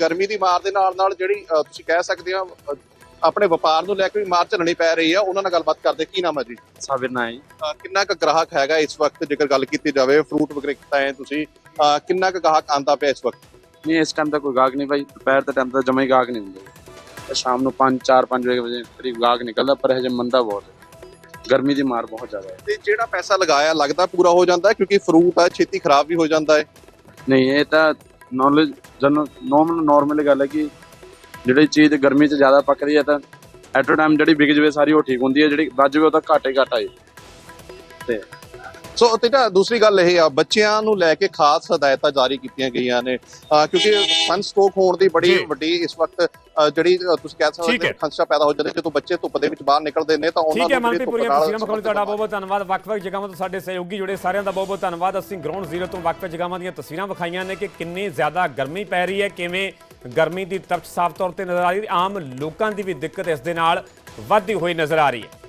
ਗਰਮੀ ਦੀ ਮਾਰ ਦੇ ਨਾਲ ਨਾਲ ਜਿਹੜੀ ਤੁਸੀਂ ਕਹਿ ਸਕਦੇ ਆ ਅ, ਆਪਣੇ ਵਪਾਰ ਨੂੰ ਲੈ ਕੇ ਵੀ ਮਾਰ ਝੱਲਣੀ ਪੈ ਰਹੀ ਆ। ਉਹਨਾਂ ਨਾਲ ਗੱਲਬਾਤ ਕਰਦੇ ਕੀ ਨਾਮ ਹੈ ਜੀ? ਸਾਬਿਰ ਨਾ ਜੀ। ਕਿੰਨਾ ਕੁ ਗ੍ਰਾਹਕ ਹੈਗਾ ਇਸ ਵਕਤ ਜੇਕਰ ਗੱਲ ਕੀਤੀ ਜਾਵੇ ਫਰੂਟ ਵਿਕਰੇਤਾ ਹੈ ਤੁਸੀਂ ਕਿੰਨਾ ਕੁ ਗਾਹਕ ਆਂਦਾ ਪਿਆ ਇਸ ਵਕਤ? ਨਹੀਂ ਇਸ ਟਾਈਮ ਤਾਂ ਕੋਈ ਗਾਹਕ ਨਹੀਂ ਭਾਈ ਦੁਪਹਿਰ ਦੇ ਟਾਈਮ ਤਾਂ ਜਮਾ ਹੀ ਗਾਹਕ ਨਹੀਂ ਹੁੰਦੇ। ਸ਼ਾਮ ਨੂੰ 5 4 5 ਵਜੇ ਕਰੀਬ ਗਾਹਕ ਨਿਕਲਦਾ ਪਰ ਹਜੇ ਮੰਦਾ ਬਹੁਤ ਹੈ। ਗਰਮੀ ਦੀ ਮਾਰ ਬਹੁਤ ਜ਼ਿਆਦਾ ਹੈ। ਤੇ ਜਿਹੜਾ ਪੈਸਾ ਲਗਾਇਆ ਲੱਗਦਾ ਪੂਰਾ ਹੋ ਜਾਂਦਾ ਹੈ ਕਿਉਂਕਿ ਫਰੂਟ ਆ ਛੇਤੀ ਖਰਾਬ ਵੀ ਹੋ ਜਾਂਦਾ ਹੈ? ਨਹੀਂ ਇਹ ਤਾਂ ਨੌਲੇਜ ਜਨ ਨੋਰਮਲ ਨਾਰਮਲ ਗੱਲ ਹੈ ਕਿ ਜਿਹੜੀ ਚੀਜ਼ ਗਰਮੀ 'ਚ ਜ਼ਿਆਦਾ ਪੱਕਦੀ ਹੈ ਤਾਂ ਐਟ ਅ ਟਾਈਮ ਜਿਹੜੀ ਵਿਕ ਜਵੇ ਸਾਰੀ ਉਹ ਠੀਕ ਹੁੰਦੀ ਹੈ ਜਿਹੜੀ ਵੱਜ ਜਵੇ ਉਹ ਤਾਂ ਘਾਟੇ ਘਾਟਾ ਹੈ ਸੋ ਤੇਜਾ ਦੂਸਰੀ ਗੱਲ ਇਹ ਆ ਬੱਚਿਆਂ ਨੂੰ ਲੈ ਕੇ ਖਾਸ ਹਦਾਇਤਾਂ ਜਾਰੀ ਕੀਤੀਆਂ ਗਈਆਂ ਨੇ। ਕਿਉਂਕਿ ਸਨ ਸਟ੍ਰੋਕ ਹੋਣ ਦੀ ਬੜੀ। ਵੱਡੀ ਇਸ ਵਕਤ ਜਿਹੜੀ ਤੁਸੀਂ ਕਹਿ ਠੀਕ ਸਕਦੇ ਹੈ। ਹੋ। ਖੰਸਾ ਪੈਦਾ ਹੋ ਜਾਂਦਾ ਜਦੋਂ ਬੱਚੇ ਧੁੱਪ ਦੇ ਵਿੱਚ ਬਾਹਰ ਨਿਕਲਦੇ ਨੇ ਤਾਂ ਉਹਨਾਂ ਠੀਕ ਹੈ ਨੂੰ ਜਿਹੜੀ ਮਨਪ੍ਰੀਤ ਧੁੱਪ ਪੁਰੀਆ ਨਾਲ ਤਸਵੀਰਾਂ ਵਿਖਾਉਣ ਲਈ ਤੁਹਾਡਾ ਬਹੁਤ ਬਹੁਤ ਧੰਨਵਾਦ। ਵੱਖ-ਵੱਖ ਜਗ੍ਹਾਵਾਂ ਤੋਂ ਸਾਡੇ ਸਹਿਯੋਗੀ ਜੁੜੇ ਸਾਰਿਆਂ ਦਾ ਬਹੁਤ ਬਹੁਤ ਧੰਨਵਾਦ। ਅਸੀਂ ਗਰਾਊਂਡ ਜ਼ੀਰੋ ਤੋਂ ਵੱਖ-ਵੱਖ ਜਗ੍ਹਾਵਾਂ ਦੀਆਂ ਤਸਵੀਰਾਂ ਵਿਖਾਈਆਂ ਨੇ ਕਿ ਕਿੰਨੀ ਜ਼ਿਆਦਾ ਗਰਮੀ ਪੈ ਰਹੀ ਹੈ ਕਿਵੇਂ ਗਰਮੀ ਦੀ ਤਪਸ਼ ਸਾਫ਼ ਤੌਰ ਤੇ ਨਜ਼ਰ ਆ ਰਹੀ ਹੈ। ਆਮ ਲੋਕਾਂ ਦੀ ਵੀ ਦਿੱਕਤ ਇਸ ਦੇ ਨਾਲ ਵੱਧਦੀ ਹੋਈ ਨਜ਼ਰ ਆ ਰਹੀ ਹੈ।